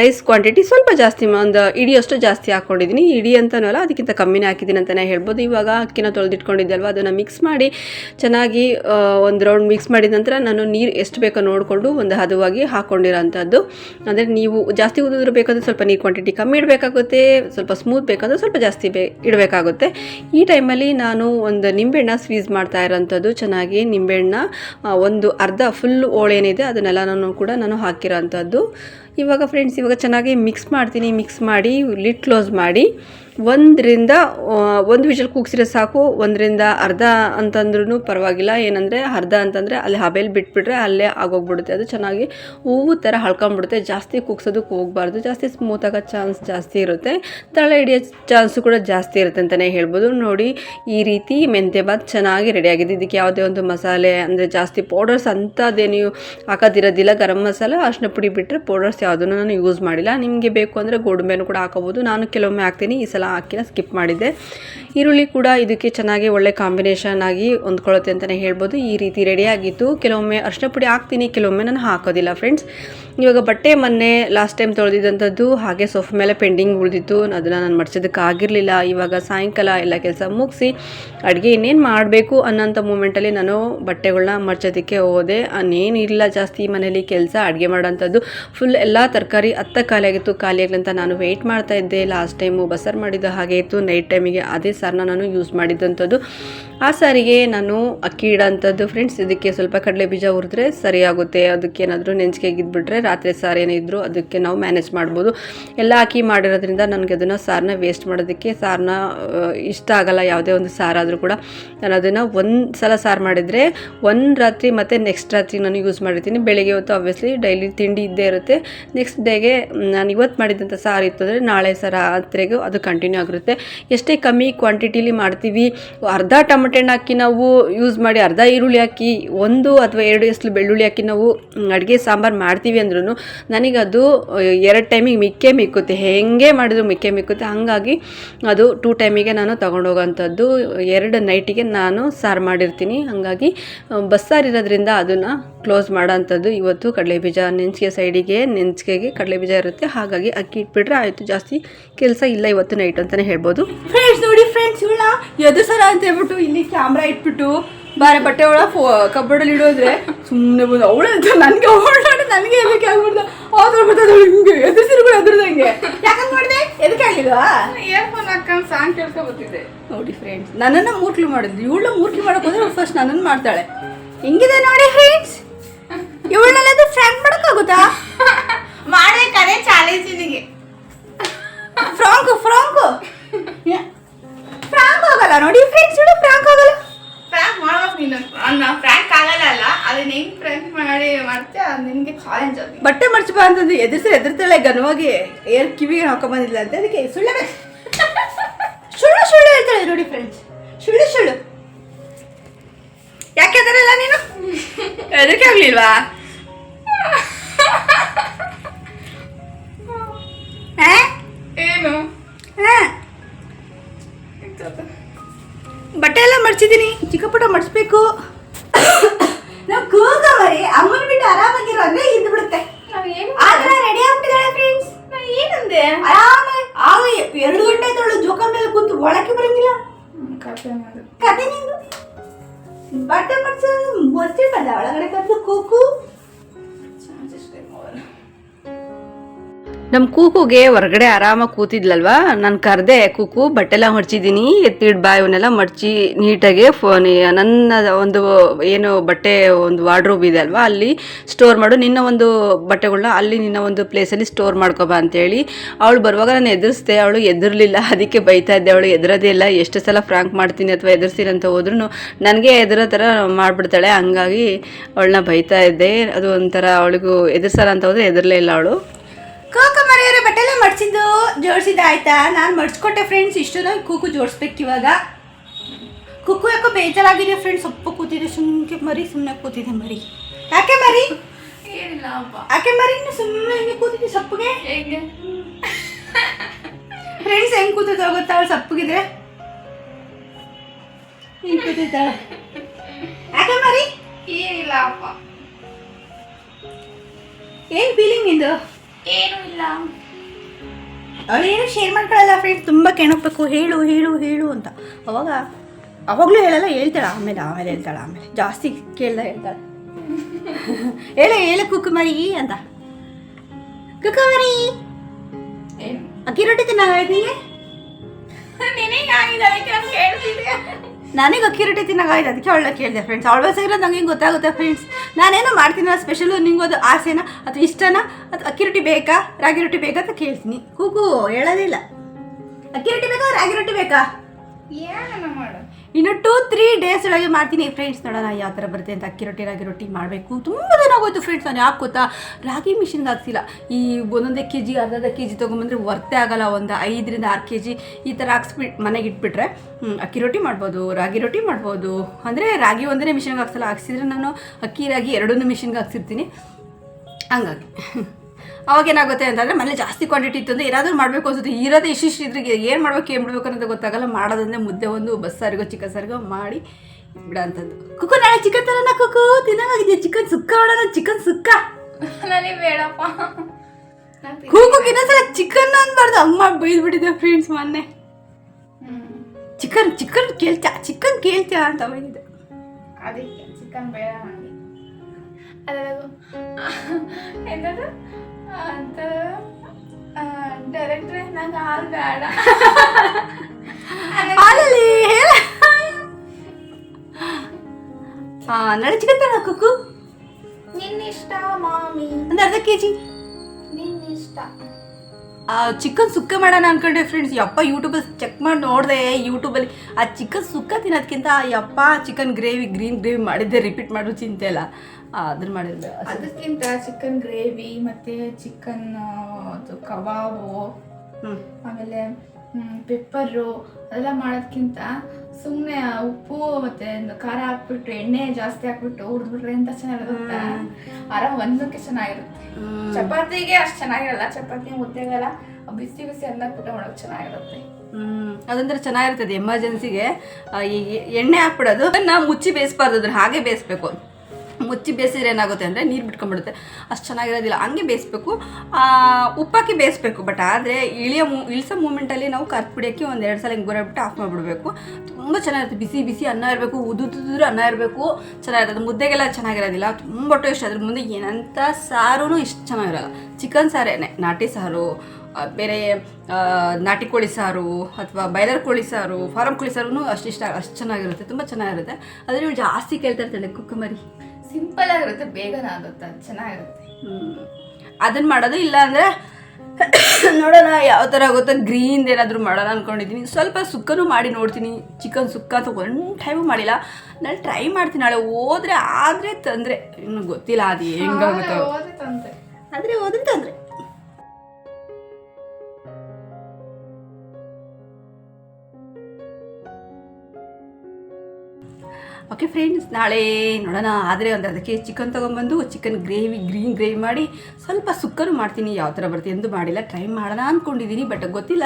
ರೈಸ್ ಕ್ವಾಂಟಿಟಿ ಸ್ವಲ್ಪ ಜಾಸ್ತಿ ಒಂದು ಇಡಿಯಷ್ಟು ಜಾಸ್ತಿ ಹಾಕ್ಕೊಂಡಿದ್ದೀನಿ ಇಡೀ ಅಂತನೂ ಅಲ್ಲ, ಅದಕ್ಕಿಂತ ಕಮ್ಮಿನೇ ಹಾಕಿದ್ದೀನಿ ಅಂತಲೇ ಹೇಳ್ಬೋದು. ಇವಾಗ ಅಕ್ಕಿನ ತೊಳೆದಿಟ್ಕೊಂಡಿದ್ದೆ ಅಲ್ವಾ, ಅದನ್ನು ಮಿಕ್ಸ್ ಮಾಡಿ, ಚೆನ್ನಾಗಿ ಒಂದು ರೌಂಡ್ ಮಿಕ್ಸ್ ಮಾಡಿದ ನಂತರ ನಾನು ನೀರು ಎಷ್ಟು ಬೇಕೋ ನೋಡಿಕೊಂಡು ಒಂದು ಹದವಾಗಿ ಹಾಕ್ಕೊಂಡಿರೋಂಥದ್ದು ಅಂದರೆ ನೀವು ಜಾಸ್ತಿ ಉದಿದ್ರು ಬೇಕಾದ್ರೆ ಸ್ವಲ್ಪ ನೀರು ಕ್ವಾಂಟಿಟಿ ಕಮ್ಮಿ ಇಡಬೇಕಾಗುತ್ತೆ, ಸ್ವಲ್ಪ ಸ್ಮೂತ್ ಬೇಕಂದ್ರೆ ಸ್ವಲ್ಪ ಜಾಸ್ತಿ ಬೇ, ಇಡಬೇಕಾಗುತ್ತೆ. ಈ ಟೈಮಲ್ಲಿ ನಾನು ಒಂದು ನಿಂಬೆಹಣ್ಣ ಸ್ವೀಸ್ ಮಾಡ್ತಾ ಇರೋಂಥದ್ದು, ಚೆನ್ನಾಗಿ ನಿಂಬೆಹಣ್ಣ ಒಂದು ಅರ್ಧ ಫುಲ್ ಓಳೇನಿದೆ, ಅದನ್ನೆಲ್ಲ ನಾನು ಕೂಡ ನಾನು ಹಾಕಿರೋಂಥದ್ದು. ಇವಾಗ ಫ್ರೆಂಡ್ಸ್ ಇವಾಗ ಚೆನ್ನಾಗಿ ಮಿಕ್ಸ್ ಮಾಡ್ತೀನಿ ಮಿಕ್ಸ್ ಮಾಡಿ ಲಿಡ್ ಕ್ಲೋಸ್ ಮಾಡಿ. ಒಂದರಿಂದ ಒಂದು ವಿಷಲ್ ಕೂಗಿಸಿದ್ರೆ ಸಾಕು, ಒಂದರಿಂದ ಅರ್ಧ ಅಂತಂದ್ರೂ ಪರವಾಗಿಲ್ಲ. ಏನಂದರೆ, ಅರ್ಧ ಅಂತಂದರೆ ಅಲ್ಲಿ ಹಬೆಯಲ್ಲಿ ಬಿಟ್ಬಿಟ್ರೆ ಅಲ್ಲೇ ಆಗೋಗ್ಬಿಡುತ್ತೆ. ಅದು ಚೆನ್ನಾಗಿ ಹೂವು ಥರ ಹಳ್ಕೊಂಬಿಡುತ್ತೆ. ಜಾಸ್ತಿ ಕೂಗ್ಸೋದಕ್ಕೆ ಹೋಗ್ಬಾರ್ದು. ಜಾಸ್ತಿ ಸ್ಮೂತ್ ಆಗೋ ಚಾನ್ಸ್ ಜಾಸ್ತಿ ಇರುತ್ತೆ. ತಳ ಹಿಡಿಯೋ ಚಾನ್ಸು ಕೂಡ ಜಾಸ್ತಿ ಇರುತ್ತೆ ಅಂತಲೇ ಹೇಳ್ಬೋದು. ನೋಡಿ, ಈ ರೀತಿ ಮೆಂತ್ಯ ಬಾತ್ ಚೆನ್ನಾಗಿ ರೆಡಿಯಾಗಿದೆ ಇದಕ್ಕೆ ಯಾವುದೇ ಒಂದು ಮಸಾಲೆ, ಅಂದರೆ ಜಾಸ್ತಿ ಪೌಡರ್ಸ್ ಅಂಥದ್ದೇನು ಹಾಕೋದಿರೋದಿಲ್ಲ. ಗರಂ ಮಸಾಲೆ ಅರ್ಶಿನ ಪುಡಿ ಬಿಟ್ಟರೆ ಪೌಡರ್ಸ್ ಯಾವುದನ್ನು ನಾನು ಯೂಸ್ ಮಾಡಿಲ್ಲ. ನಿಮಗೆ ಬೇಕು ಅಂದರೆ ಗೋಡಂಬೆನೂ ಕೂಡ ಹಾಕೋಬೋದು. ನಾನು ಕೆಲವೊಮ್ಮೆ ಹಾಕ್ತೀನಿ. ಈ ಸಲ ಹಾಕಿನ ಸ್ಕಿಪ್ ಮಾಡಿದ್ದೆ. ಈರುಳ್ಳಿ ಕೂಡ ಇದಕ್ಕೆ ಚೆನ್ನಾಗಿ ಒಳ್ಳೆ ಕಾಂಬಿನೇಷನ್ ಆಗಿ ಹೊಂದ್ಕೊಳ್ಳುತ್ತೆ ಅಂತಲೇ ಹೇಳ್ಬೋದು. ಈ ರೀತಿ ರೆಡಿಯಾಗಿತ್ತು ಕೆಲವೊಮ್ಮೆ ಅರ್ಶಿನ ಪುಡಿ ಹಾಕ್ತೀನಿ, ಕೆಲವೊಮ್ಮೆ ನಾನು ಹಾಕೋದಿಲ್ಲ ಫ್ರೆಂಡ್ಸ್ ಇವಾಗ ಬಟ್ಟೆ ಮೊನ್ನೆ ಲಾಸ್ಟ್ ಟೈಮ್ ತೊಳೆದಿದ್ದಂಥದ್ದು, ಹಾಗೆ ಸೋಫಾ ಮೇಲೆ ಪೆಂಡಿಂಗ್ ಉಳಿದಿತ್ತು. ಅದನ್ನು ನಾನು ಮಡಿಸೋದಕ್ಕಾಗಿರಲಿಲ್ಲ ಇವಾಗ ಸಾಯಂಕಾಲ ಎಲ್ಲ ಕೆಲಸ ಮುಗಿಸಿ ಅಡುಗೆ ಇನ್ನೇನು ಮಾಡಬೇಕು ಅನ್ನೋಂಥ ಮೂಮೆಂಟಲ್ಲಿ ನಾನು ಬಟ್ಟೆಗಳನ್ನ ಮಡ್ಚೋದಕ್ಕೆ ಹೋದೆ. ಅನ್ನೇನಿಲ್ಲ ಜಾಸ್ತಿ ಮನೇಲಿ ಕೆಲಸ, ಅಡುಗೆ ಮಾಡೋಂಥದ್ದು. ಫುಲ್ ಎಲ್ಲ ತರಕಾರಿ ಅತ್ತ ಖಾಲಿಯಾಗಿತ್ತು. ಆಗಿತ್ತು ಖಾಲಿ ಆಗ್ಲಿ ಅಂತ ನಾನು ವೆಯ್ಟ್ ಮಾಡ್ತಾ ಇದ್ದೆ. ಲಾಸ್ಟ್ ಟೈಮು ಬಸರ್ ಮಾಡಿದ ಹಾಗೆ ಇತ್ತು. ನೈಟ್ ಟೈಮಿಗೆ ಅದೇ ಸಾರನ್ನ ನಾನು ಯೂಸ್ ಮಾಡಿದ್ದಂಥದ್ದು ಆ ಸಾರಿಗೆ ನಾನು ಅಕ್ಕಿ ಇಡೋಂಥದ್ದು ಫ್ರೆಂಡ್ಸ್ ಇದಕ್ಕೆ ಸ್ವಲ್ಪ ಕಡಲೆ ಬೀಜ ಹುರಿದ್ರೆ ಸರಿಯಾಗುತ್ತೆ ಅದಕ್ಕೇನಾದರೂ ನೆಂಚಿಕೆಗಿದ್ಬಿಟ್ರೆ ರಾತ್ರಿ ಸಾರು ಏನಿದ್ರು ಅದಕ್ಕೆ ನಾವು ಮ್ಯಾನೇಜ್ ಮಾಡ್ಬೋದು. ಎಲ್ಲ ಅಕ್ಕಿ ಮಾಡಿರೋದ್ರಿಂದ ನನಗೆ ಅದನ್ನು ಸಾರನ್ನ ವೇಸ್ಟ್ ಮಾಡೋದಕ್ಕೆ ಸಾರನ್ನ ಇಷ್ಟ ಆಗಲ್ಲ. ಯಾವುದೇ ಒಂದು ಸಾರಾದರೂ ಕೂಡ ನಾನು ಅದನ್ನು ಒಂದು ಸಲ ಸಾರು ಮಾಡಿದರೆ ಒಂದು ರಾತ್ರಿ ಮತ್ತು ನೆಕ್ಸ್ಟ್ ರಾತ್ರಿ ನಾನು ಯೂಸ್ ಮಾಡಿರ್ತೀನಿ. ಬೆಳಗ್ಗೆ ಹೊತ್ತು ಆಬ್ವಿಯಸ್ಲಿ ಡೈಲಿ ತಿಂಡಿ ಇದ್ದೇ ಇರುತ್ತೆ. ನೆಕ್ಸ್ಟ್ ಡೇಗೆ ನಾನು ಇವತ್ತು ಮಾಡಿದಂಥ ಸಾರು ಇತ್ತು ಅಂದರೆ ನಾಳೆ ಸರ ಅದು ಕಂಟಿನ್ಯೂ ಆಗಿರುತ್ತೆ. ಎಷ್ಟೇ ಕಮ್ಮಿ ಕ್ವಾಂಟಿಟಿಲಿ ಮಾಡ್ತೀವಿ. ಅರ್ಧ ಟೊಮೆಟೊ ಹಣ್ಣು ಹಾಕಿ ನಾವು ಯೂಸ್ ಮಾಡಿ ಅರ್ಧ ಈರುಳ್ಳಿ ಹಾಕಿ, ಒಂದು ಅಥವಾ ಎರಡು ಎಸ್ಲು ಬೆಳ್ಳುಳ್ಳಿ ಹಾಕಿ ನಾವು ಅಡುಗೆ ಸಾಂಬಾರು ಮಾಡ್ತೀವಿ ಅಂದ್ರೂ ನನಗದು ಎರಡು ಟೈಮಿಗೆ ಮಿಕ್ಕೆ ಮಿಕ್ಕುತ್ತೆ. ಹೆಂಗೆ ಮಾಡಿದ್ರು ಮಿಕ್ಕೆ ಮಿಕ್ಕುತ್ತೆ. ಹಾಗಾಗಿ ಅದು ಟೂ ಟೈಮಿಗೆ ನಾನು ತೊಗೊಂಡೋಗೋಂಥದ್ದು, ಎರಡು ನೈಟಿಗೆ ನಾನು ಸಾರು ಮಾಡಿರ್ತೀನಿ. ಹಾಗಾಗಿ ಬಸ್ಸಾರು ಇರೋದ್ರಿಂದ ಅದನ್ನು ಕ್ಲೋಸ್ ಮಾಡೋಂಥದ್ದು ಇವತ್ತು ಕಡಲೆಬೀಜ ನೆಂಚಿಗೆ ಸೈಡಿಗೆ ನೆಂಚಿಗೆಗೆ ಕಡಲೆಬೀಜ ಇರುತ್ತೆ. ಹಾಗಾಗಿ ಅಕ್ಕಿ ಇಟ್ಬಿಟ್ರೆ ಆಯಿತು. ಜಾಸ್ತಿ ಕೆಲಸ ಇಲ್ಲ ಇವತ್ತು ನೈಟ್ ಅಂತಲೇ ಹೇಳ್ಬೋದು. ಫ್ರೆಂಡ್ಸ್ ನೋಡಿ ಇವಳ ಎದು ಸರ ಅಂತ ಹೇಳ್ಬಿಟ್ಟು ಇಲ್ಲಿ ಕ್ಯಾಮ್ರಾ ಇಟ್ಬಿಟ್ಟು ಬಾರೆ ಬಟ್ಟೆ ಒಳ ಫೋ ಕಬೋರ್ಡಲ್ಲಿ ಇಡೋದ್ರೆ ಸುಮ್ಮನೆ ಬಂದು ಅವಳು ನನಗೆ ಓಡಾಡಿ ನನಗೆ ಎದಕ್ಕೆ ಆಗ್ಬಿಡ್ದು ಆದ್ರೆ ಬರ್ತದೆ ಹಿಂಗೆ ಎದುರು ಕೂಡ ಎದುರ್ದಂಗೆ ಯಾಕಂತ ಮಾಡಿದೆ? ಎದಕ್ಕೆ ಆಗಿಲ್ವಾ ಫೋನ್ ಹಾಕೊಂಡು ಸಾಂಗ್ ಕೇಳ್ಕೊ ಬರ್ತಿದ್ದೆ. ನೋಡಿ ಫ್ರೆಂಡ್ಸ್ ನನ್ನನ್ನ ಮೂರ್ಖಿ ಮಾಡಿದ್ರು ಇವಳು ಮೂರ್ಕ್ಲಿ ಮಾಡಕ್ ಹೋದ್ರೆ ಫಸ್ಟ್ ನನ್ನನ್ನು ಮಾಡ್ತಾಳೆ. ಹಿಂಗಿದೆ ನೋಡಿ ಫ್ರೆಂಡ್ಸ್ ಇವಳನ್ನೆಲ್ಲ ಫ್ರ್ಯಾಂಕ್ ಮಾಡೋಕ್ಕಾಗುತ್ತಾ? ಮಾಡ್ಬೇಕಾದ್ರೆ ಅಂತಂದು ಎದುರಿಸಿ ಎದುರ್ತಾಳೆ ಘನವಾಗಿ. ಏರ್ ಕಿವಿಗೆ ಹಾಕೊಂಬಂದಿಲ್ಲ ಅಂತ. ಅದಕ್ಕೆ ಸುಳ್ಳು ಸುಳ್ಳು ಸುಳ್ಳು ಹೇಳ್ತಾಳೆ ನೋಡಿ ಫ್ರೆಂಡ್ಸ್ ಸುಳ್ಳು ಸುಳ್ಳು. ಯಾಕೆ ಅದರಲ್ಲ ನೀನು? ಎದಕ್ಕೆ ಆಗ್ಲಿಲ್ವಾ? ಕತೆ ಬಟ್ಟೆ ಮಡ್ಸ ಮೊಸೆ ಬಂದ ಒಳಗಡೆ ಕದ್ದು ಕೂಕು ನಮ್ಮ ಕೂಕುಗೆ ಹೊರಗಡೆ ಆರಾಮಾಗಿ ಕೂತಿದ್ಲಲ್ವಾ? ನಾನು ಕರೆದೆ, ಕೂಕು, ಬಟ್ಟೆಲ್ಲ ಮಡ್ಚಿದ್ದೀನಿ, ಎತ್ತಿಡ್ ಬಾ, ಇವನ್ನೆಲ್ಲ ಮಡ್ಚಿ ನೀಟಾಗಿ ಫೋನ್ ನನ್ನ ಒಂದು ಏನು ಬಟ್ಟೆ ಒಂದು ವಾರ್ಡ್ರೋಬ್ ಇದೆ ಅಲ್ವಾ, ಅಲ್ಲಿ ಸ್ಟೋರ್ ಮಾಡು, ನಿನ್ನ ಒಂದು ಬಟ್ಟೆಗಳನ್ನ ಅಲ್ಲಿ ನಿನ್ನ ಒಂದು ಪ್ಲೇಸಲ್ಲಿ ಸ್ಟೋರ್ ಮಾಡ್ಕೊಬಾ ಅಂತೇಳಿ. ಅವಳು ಬರುವಾಗ ನಾನು ಎದುರಿಸ್ದೆ, ಅವಳು ಎದುರಲಿಲ್ಲ, ಅದಕ್ಕೆ ಬೈತಾ ಇದ್ದೆ, ಅವಳು ಎದುರೋದೇ ಇಲ್ಲ, ಎಷ್ಟು ಸಲ ಫ್ರಾಂಕ್ ಮಾಡ್ತೀನಿ ಅಥವಾ ಎದುರಿಸಿರಿ ಅಂತ ಹೋದ್ರು ನನಗೆ ಎದುರೋ ಥರ ಮಾಡಿಬಿಡ್ತಾಳೆ. ಹಂಗಾಗಿ ಅವಳನ್ನ ಬೈತಾ ಇದ್ದೆ, ಅದು ಒಂಥರ ಅವಳಿಗೂ ಎದುರ್ಸಲ್ಲ ಅಂತ ಹೋದ್ರೆ ಎದುರಲೇ ಇಲ್ಲ ಅವಳು. ಕೋಕ ಮರೆಯವರ ಬಟ್ಟೆ ಎಲ್ಲ ಮಡ್ಸಿದ್ದು ಜೋಡಿಸಿದ ಆಯ್ತಾ? ನಾನು ಮಡ್ಸ್ಕೊಟ್ಟೆ ಫ್ರೆಂಡ್ಸ್ ಇಷ್ಟು ಕೂಕು ಜೋಡಿಸ್ಬೇಕು ಇವಾಗ. ಕುಕ್ಕು ಯಾಕೋ ಬೇಜಾರಾಗಿದೆ ಫ್ರೆಂಡ್ಸ್ ಸೊಪ್ಪು ಕೂತಿದೆ ಸುಮ್ಮನೆ ಮರಿ ಸುಮ್ಮನೆ ಕೂತಿದೆ ಮರಿ. ಯಾಕೆ ಮರಿ? ಯಾಕೆ ಮರಿ? ಸುಮ್ಮನೆ ಹಿಂಗೆ ಕೂತಿದ್ದೆ ಸಪ್ಪಗೆ? ಫ್ರೆಂಡ್ಸ್ ಹೆಂಗ್ ಕೂತಿದ್ದ ಗೊತ್ತಾ? ಅವಳು ಸಪ್ಪಗಿದ್ರೆ? ಹಿಂಗೆ ಕೂತಿದ್ದಾಳೆ. ಯಾಕೆ ಮರಿ? ಏನಿಲ್ಲ ಅಪ್ಪ. ಏನು ಫೀಲಿಂಗ್ ನಿಂದು? ಏನೂ ಇಲ್ಲ. ಅವಳು ಏನು ಶೇರ್ ಮಾಡ್ಕೊಳ್ಳಲ್ಲ ಫ್ರೆಂಡ್ಸ್ ತುಂಬ ಕೆಣಕ್ಬೇಕು. ಹೇಳು ಹೇಳು ಹೇಳು ಅಂತ. ಅವಾಗ ಅವಾಗಲೂ ಹೇಳಲ್ಲ ಹೇಳ್ತಾಳೆ. ಆಮೇಲೆ ಆಮೇಲೆ ಹೇಳ್ತಾಳೆ ಆಮೇಲೆ. ಜಾಸ್ತಿ ಕೇಳ್ದ ಹೇಳ್ತಾಳೆ. ಹೇಳ ಹೇಳ ಕುಕ್ಕುಮರಿ ಅಂತ. ಕುಕುಮರಿ! ಅಕ್ಕಿ ರೊಟ್ಟಿ ತಿನ್ನಾಗೈತಿಗೆ ನಿನಗೆ ಆಗಿದೆ ಅದಕ್ಕೆ ನಾನು ನನಗೆ ಅಕ್ಕಿ ರೊಟ್ಟಿ ತಿನ್ನಾಗಾಯ್ತು ಅದಕ್ಕೆ ಒಳ್ಳೆ ಕೇಳಿದೆ ಫ್ರೆಂಡ್ಸ್ ಅವಳ ಬಸ್ಸಿರೋದು ನಂಗೆ ಹಿಂಗೆ ಗೊತ್ತಾಗುತ್ತೆ ಫ್ರೆಂಡ್ಸ್ ನಾನೇನೋ ಮಾಡ್ತೀನಲ್ಲ ಸ್ಪೆಷಲು ನಿಂಗೆ ಅದು ಆಸೆನಾ ಅಥವಾ ಇಷ್ಟನಾ? ಅಥವಾ ಅಕ್ಕಿ ರೊಟ್ಟಿ ಬೇಕಾ? ರಾಗಿ ರೊಟ್ಟಿ ಬೇಕಾ ಅಂತ ಕೇಳ್ತೀನಿ. ಕೂಗು, ಹೇಳೋದಿಲ್ಲ. ಅಕ್ಕಿ ರೊಟ್ಟಿ ಬೇಕಾ, ರಾಗಿ ರೊಟ್ಟಿ ಬೇಕಾ? ಮಾಡು? ಇನ್ನು ಟೂ ತ್ರೀ ಡೇಸ್ ಒಳಗೆ ಮಾಡ್ತೀನಿ. ಫ್ರೆಂಡ್ಸ್ ನೋಡೋಣ ಯಾವ ಥರ ಬರುತ್ತೆ ಅಂತ ಅಕ್ಕಿ ರೊಟ್ಟಿ, ರಾಗಿ ರೊಟ್ಟಿ ಮಾಡಬೇಕು. ತುಂಬ ದಿನ ಆಗೋಯ್ತು ಫ್ರೆಂಡ್ಸ್ ನಾನು ಯಾಕೆ ಗೊತ್ತಾ? ರಾಗಿ ಮಿಷಿನ್ಗೆ ಹಾಕ್ಸಿಲ್ಲ. ಈ ಒಂದೊಂದೇ ಕೆ ಜಿ ಅರ್ಧ ಕೆ ಜಿ ತೊಗೊಂಬಂದ್ರೆ ವರ್ತೆ ಆಗಲ್ಲ, ಒಂದು ಐದರಿಂದ ಆರು ಕೆ ಜಿ ಈ ಥರ ಹಾಕ್ಸ್ಬಿಟ್ಟು ಮನೆಗೆ ಇಟ್ಬಿಟ್ರೆ ಅಕ್ಕಿ ರೊಟ್ಟಿ ಮಾಡ್ಬೋದು, ರಾಗಿ ರೊಟ್ಟಿ ಮಾಡ್ಬೋದು. ಅಂದರೆ ರಾಗಿ ಒಂದೇ ಮಿಷಿನ್ಗೆ ಹಾಕ್ಸಲ್ಲ. ಹಾಕ್ಸಿದ್ರೆ ನಾನು ಅಕ್ಕಿ, ರಾಗಿ ಎರಡನ್ನೂ ಮಿಷಿನ್ಗೆ ಹಾಕ್ಸಿರ್ತೀನಿ. ಹಂಗಾಗಿ. ಅವಾಗ ಏನಾಗುತ್ತೆ ಅಂತಂದರೆ ಮನೇಲಿ ಜಾಸ್ತಿ ಕ್ವಾಂಟಿಟಿ ಇತ್ತು ಅಂದ್ರೆ ಏನಾದರೂ ಮಾಡಬೇಕು ಅನ್ಸುತ್ತೆ. ಇರೋದೇ ಇಷ್ಟಿಷ್ಟು ಇದ್ರಿಗೆ ಏನು ಮಾಡ್ಬೇಕು ಏನು ಮಾಡ್ಬೇಕು ಅನ್ನೋದು ಗೊತ್ತಾಗಲ್ಲ. ಮಾಡೋದಂದ್ರೆ ಮುದ್ದೆ ಒಂದು ಬಸ್ಸಾರಿಗೋ ಚಿಕನ್ ಸಾರಿಗೋ ಮಾಡಿ ಬಿಡಂತದ್ದು ಕುಕ್ಕು ನಾಳೆ ಚಿಕನ್ ತರೋಣ ಕುಕ್ಕು. ತಿನ್ನೋವಾಗಿದೆಯಾ ಚಿಕನ್ ಸುಕ್ಕ ಮಾಡೋಣ ಚಿಕನ್ ಸುಕ್ಕ. ನನಗೆ ಬೇಡಪ್ಪ. ಇನ್ನೊಂದ್ಸಲ ಚಿಕನ್ ಅನ್ಬಾರ್ದು. ಅಮ್ಮ ಬೈದ್ಬಿಟ್ಟಿದ್ದೆ ಫ್ರೆಂಡ್ಸ್ ಮೊನ್ನೆ. ಚಿಕನ್ ಚಿಕನ್ ಕೇಳ್ತಾ ಚಿಕನ್ ಕೇಳ್ತಾ ಅಂತ ಬೈದಿದ್ದೆ. ಅದಕ್ಕೆ ಚಿಕನ್ ಬೇಡ ನನಗೆ ಅಂತ ಡೈರೆಕ್ಟ್ರೆ ನಂಗೆ ಹಾಲು ಬೇಡ. ಹಾಲಲ್ಲಿ ಹೇಳ. ಹಾಂ ತರೋಣ ಕುಕ್ಕು? ನಿನ್ನ ಇಷ್ಟ ಮಾಮಿ. ಒಂದು ಅರ್ಧ ಕೆ ಜಿ ನಿನ್ನ ಇಷ್ಟ ಚಿಕನ್ ಸುಕ್ಕ ಮಾಡೋಣ ಅನ್ಕೊಂಡೆ ಫ್ರೆಂಡ್ಸ್ ಯಪ್ಪ ಯೂಟ್ಯೂಬಲ್ಲಿ ಚೆಕ್ ಮಾಡಿ ನೋಡಿದೆ ಯೂಟ್ಯೂಬಲ್ಲಿ ಆ ಚಿಕನ್ ಸುಕ್ಕ ತಿನ್ನೋದಕ್ಕಿಂತ ಯಪ್ಪ ಚಿಕನ್ ಗ್ರೇವಿ ಗ್ರೀನ್ ಗ್ರೇವಿ ಮಾಡಿದ್ದೆ ರಿಪೀಟ್ ಮಾಡೋ ಚಿಂತೆ ಇಲ್ಲ. ಅದನ್ನ ಮಾಡಿರ್ಬೇಕು ಅದಕ್ಕಿಂತ ಚಿಕನ್ ಗ್ರೇವಿ ಮತ್ತೆ ಚಿಕನ್ ಕಬಾಬು ಆಮೇಲೆ ಪೆಪ್ಪರು ಅದೆಲ್ಲ ಮಾಡೋದ್ಕಿಂತ ಸುಮ್ಮನೆ ಉಪ್ಪು ಮತ್ತೆ ಖಾರ ಹಾಕ್ಬಿಟ್ಟು ಎಣ್ಣೆ ಜಾಸ್ತಿ ಹಾಕ್ಬಿಟ್ಟು ಹುರಿದ್ಬಿಟ್ರೆ ಎಂತ ಚೆನ್ನಾಗಿರುತ್ತೆ? ಆರಾಮ್ ಒಂದಕ್ಕೆ ಚೆನ್ನಾಗಿರುತ್ತೆ. ಚಪಾತಿಗೆ ಅಷ್ಟು ಚೆನ್ನಾಗಿರಲ್ಲ ಚಪಾತಿ ಮುದ್ದೆಗೆಲ್ಲ ಬಿಸಿ ಬಿಸಿ ಅನ್ನ ಊಟ ಮಾಡೋಕೆ ಚೆನ್ನಾಗಿರುತ್ತೆ. ಹ್ಮ್. ಅದಂದ್ರೆ ಚೆನ್ನಾಗಿರ್ತದೆ ಎಮರ್ಜೆನ್ಸಿಗೆ ಈ ಎಣ್ಣೆ ಹಾಕ್ಬಿಡೋದು ನಾವು ಮುಚ್ಚಿ ಬೇಯಿಸ್ಬಾರ್ದು ಅದ್ರ ಹಾಗೆ ಬೇಯಿಸ್ಬೇಕು. ಮುಚ್ಚಿ ಬೇಯಿಸಿದ್ರೆ ಏನಾಗುತ್ತೆ ಅಂದರೆ ನೀರು ಬಿಟ್ಕೊಂಡ್ಬಿಡುತ್ತೆ. ಅಷ್ಟು ಚೆನ್ನಾಗಿರೋದಿಲ್ಲ. ಹಂಗೆ ಬೇಯಿಸ್ಬೇಕು. ಉಪ್ಪಾಕಿ ಬೇಯಿಸ್ಬೇಕು. ಬಟ್ ಆದರೆ ಇಳಿಯ ಮೂ, ಇಳಿಸೋ ಮೂಮೆಂಟಲ್ಲಿ ನಾವು ಕರ್ದು ಬಿಡೋಕ್ಕೆ ಒಂದು ಎರಡು ಸಲ ಹಿಂಗೆ ಗುರಬಿಟ್ಟು ಆಫ್ ಮಾಡಿಬಿಡ್ಬೇಕು. ತುಂಬ ಚೆನ್ನಾಗಿರುತ್ತೆ. ಬಿಸಿ ಬಿಸಿ ಅನ್ನ ಇರಬೇಕು ಉದುದ್ರೆ ಅನ್ನ ಇರಬೇಕು. ಚೆನ್ನಾಗಿರುತ್ತೆ. ಮುದ್ದೆಗೆಲ್ಲ ಚೆನ್ನಾಗಿರೋದಿಲ್ಲ. ತುಂಬ ಟೇಸ್ಟ್ ಅದ್ರ ಮುಂದೆ ಏನಂತ ಸಾರು ಇಷ್ಟು ಚೆನ್ನಾಗಿರಲ್ಲ. ಚಿಕನ್ ಸಾರೇನೆ ನಾಟಿ ಸಾರು ಬೇರೆ ನಾಟಿ ಕೋಳಿ ಸಾರು ಅಥವಾ ಬೈಲರ್ ಕೋಳಿ ಸಾರು ಫಾರಂ ಕೋಳಿ ಸಾರು ಅಷ್ಟು ಇಷ್ಟ, ಅಷ್ಟು ಚೆನ್ನಾಗಿರುತ್ತೆ. ತುಂಬ ಚೆನ್ನಾಗಿರುತ್ತೆ. ಇವ್ಳು ಜಾಸ್ತಿ ಕೇಳ್ತಾ ಇರ್ತಾಳೆ ಕುಕ್ಕುಮರಿ. ಸಿಂಪಲ್ ಆಗಿರುತ್ತೆ ಬೇಗನ ಆಗುತ್ತೆ ಅದು ಚೆನ್ನಾಗಿರುತ್ತೆ. ಅದನ್ನ ಮಾಡೋದು ಇಲ್ಲ ಅಂದರೆ ನೋಡೋಣ ಯಾವ ಥರ ಆಗುತ್ತೆ ಗ್ರೀನ್ ಏನಾದರೂ ಮಾಡೋಣ ಅಂದ್ಕೊಂಡಿದ್ದೀನಿ ಸ್ವಲ್ಪ ಸುಕ್ಕನೂ ಮಾಡಿ ನೋಡ್ತೀನಿ ಚಿಕನ್ ಸುಕ್ಕ ಅಂತ ಒಂದು ಟೈಮು ಮಾಡಿಲ್ಲ. ನಾನು ಟ್ರೈ ಮಾಡ್ತೀನಿ ನಾಳೆ ಹೋದ್ರೆ ಆದರೆ ತಂದರೆ. ಇನ್ನು ಗೊತ್ತಿಲ್ಲ ಅದು ಹೆಂಗಾಗುತ್ತೋ. ಆದರೆ ಹೋದ್ರೆ ತಂದರೆ. ಓಕೆ ಫ್ರೆಂಡ್ಸ್ ನಾಳೆ ನೋಡೋಣ. ಆದರೆ ಒಂದು ಅದಕ್ಕೆ ಚಿಕನ್ ತೊಗೊಂಬಂದು ಚಿಕನ್ ಗ್ರೇವಿ ಗ್ರೀನ್ ಗ್ರೇವಿ ಮಾಡಿ ಸ್ವಲ್ಪ ಸುಕ್ಕನೂ ಮಾಡ್ತೀನಿ. ಯಾವ ಥರ ಬರುತ್ತೆ ಎಂದು ಮಾಡಿಲ್ಲ. ಟ್ರೈ ಮಾಡೋಣ ಅಂದ್ಕೊಂಡಿದ್ದೀನಿ ಬಟ್ ಗೊತ್ತಿಲ್ಲ.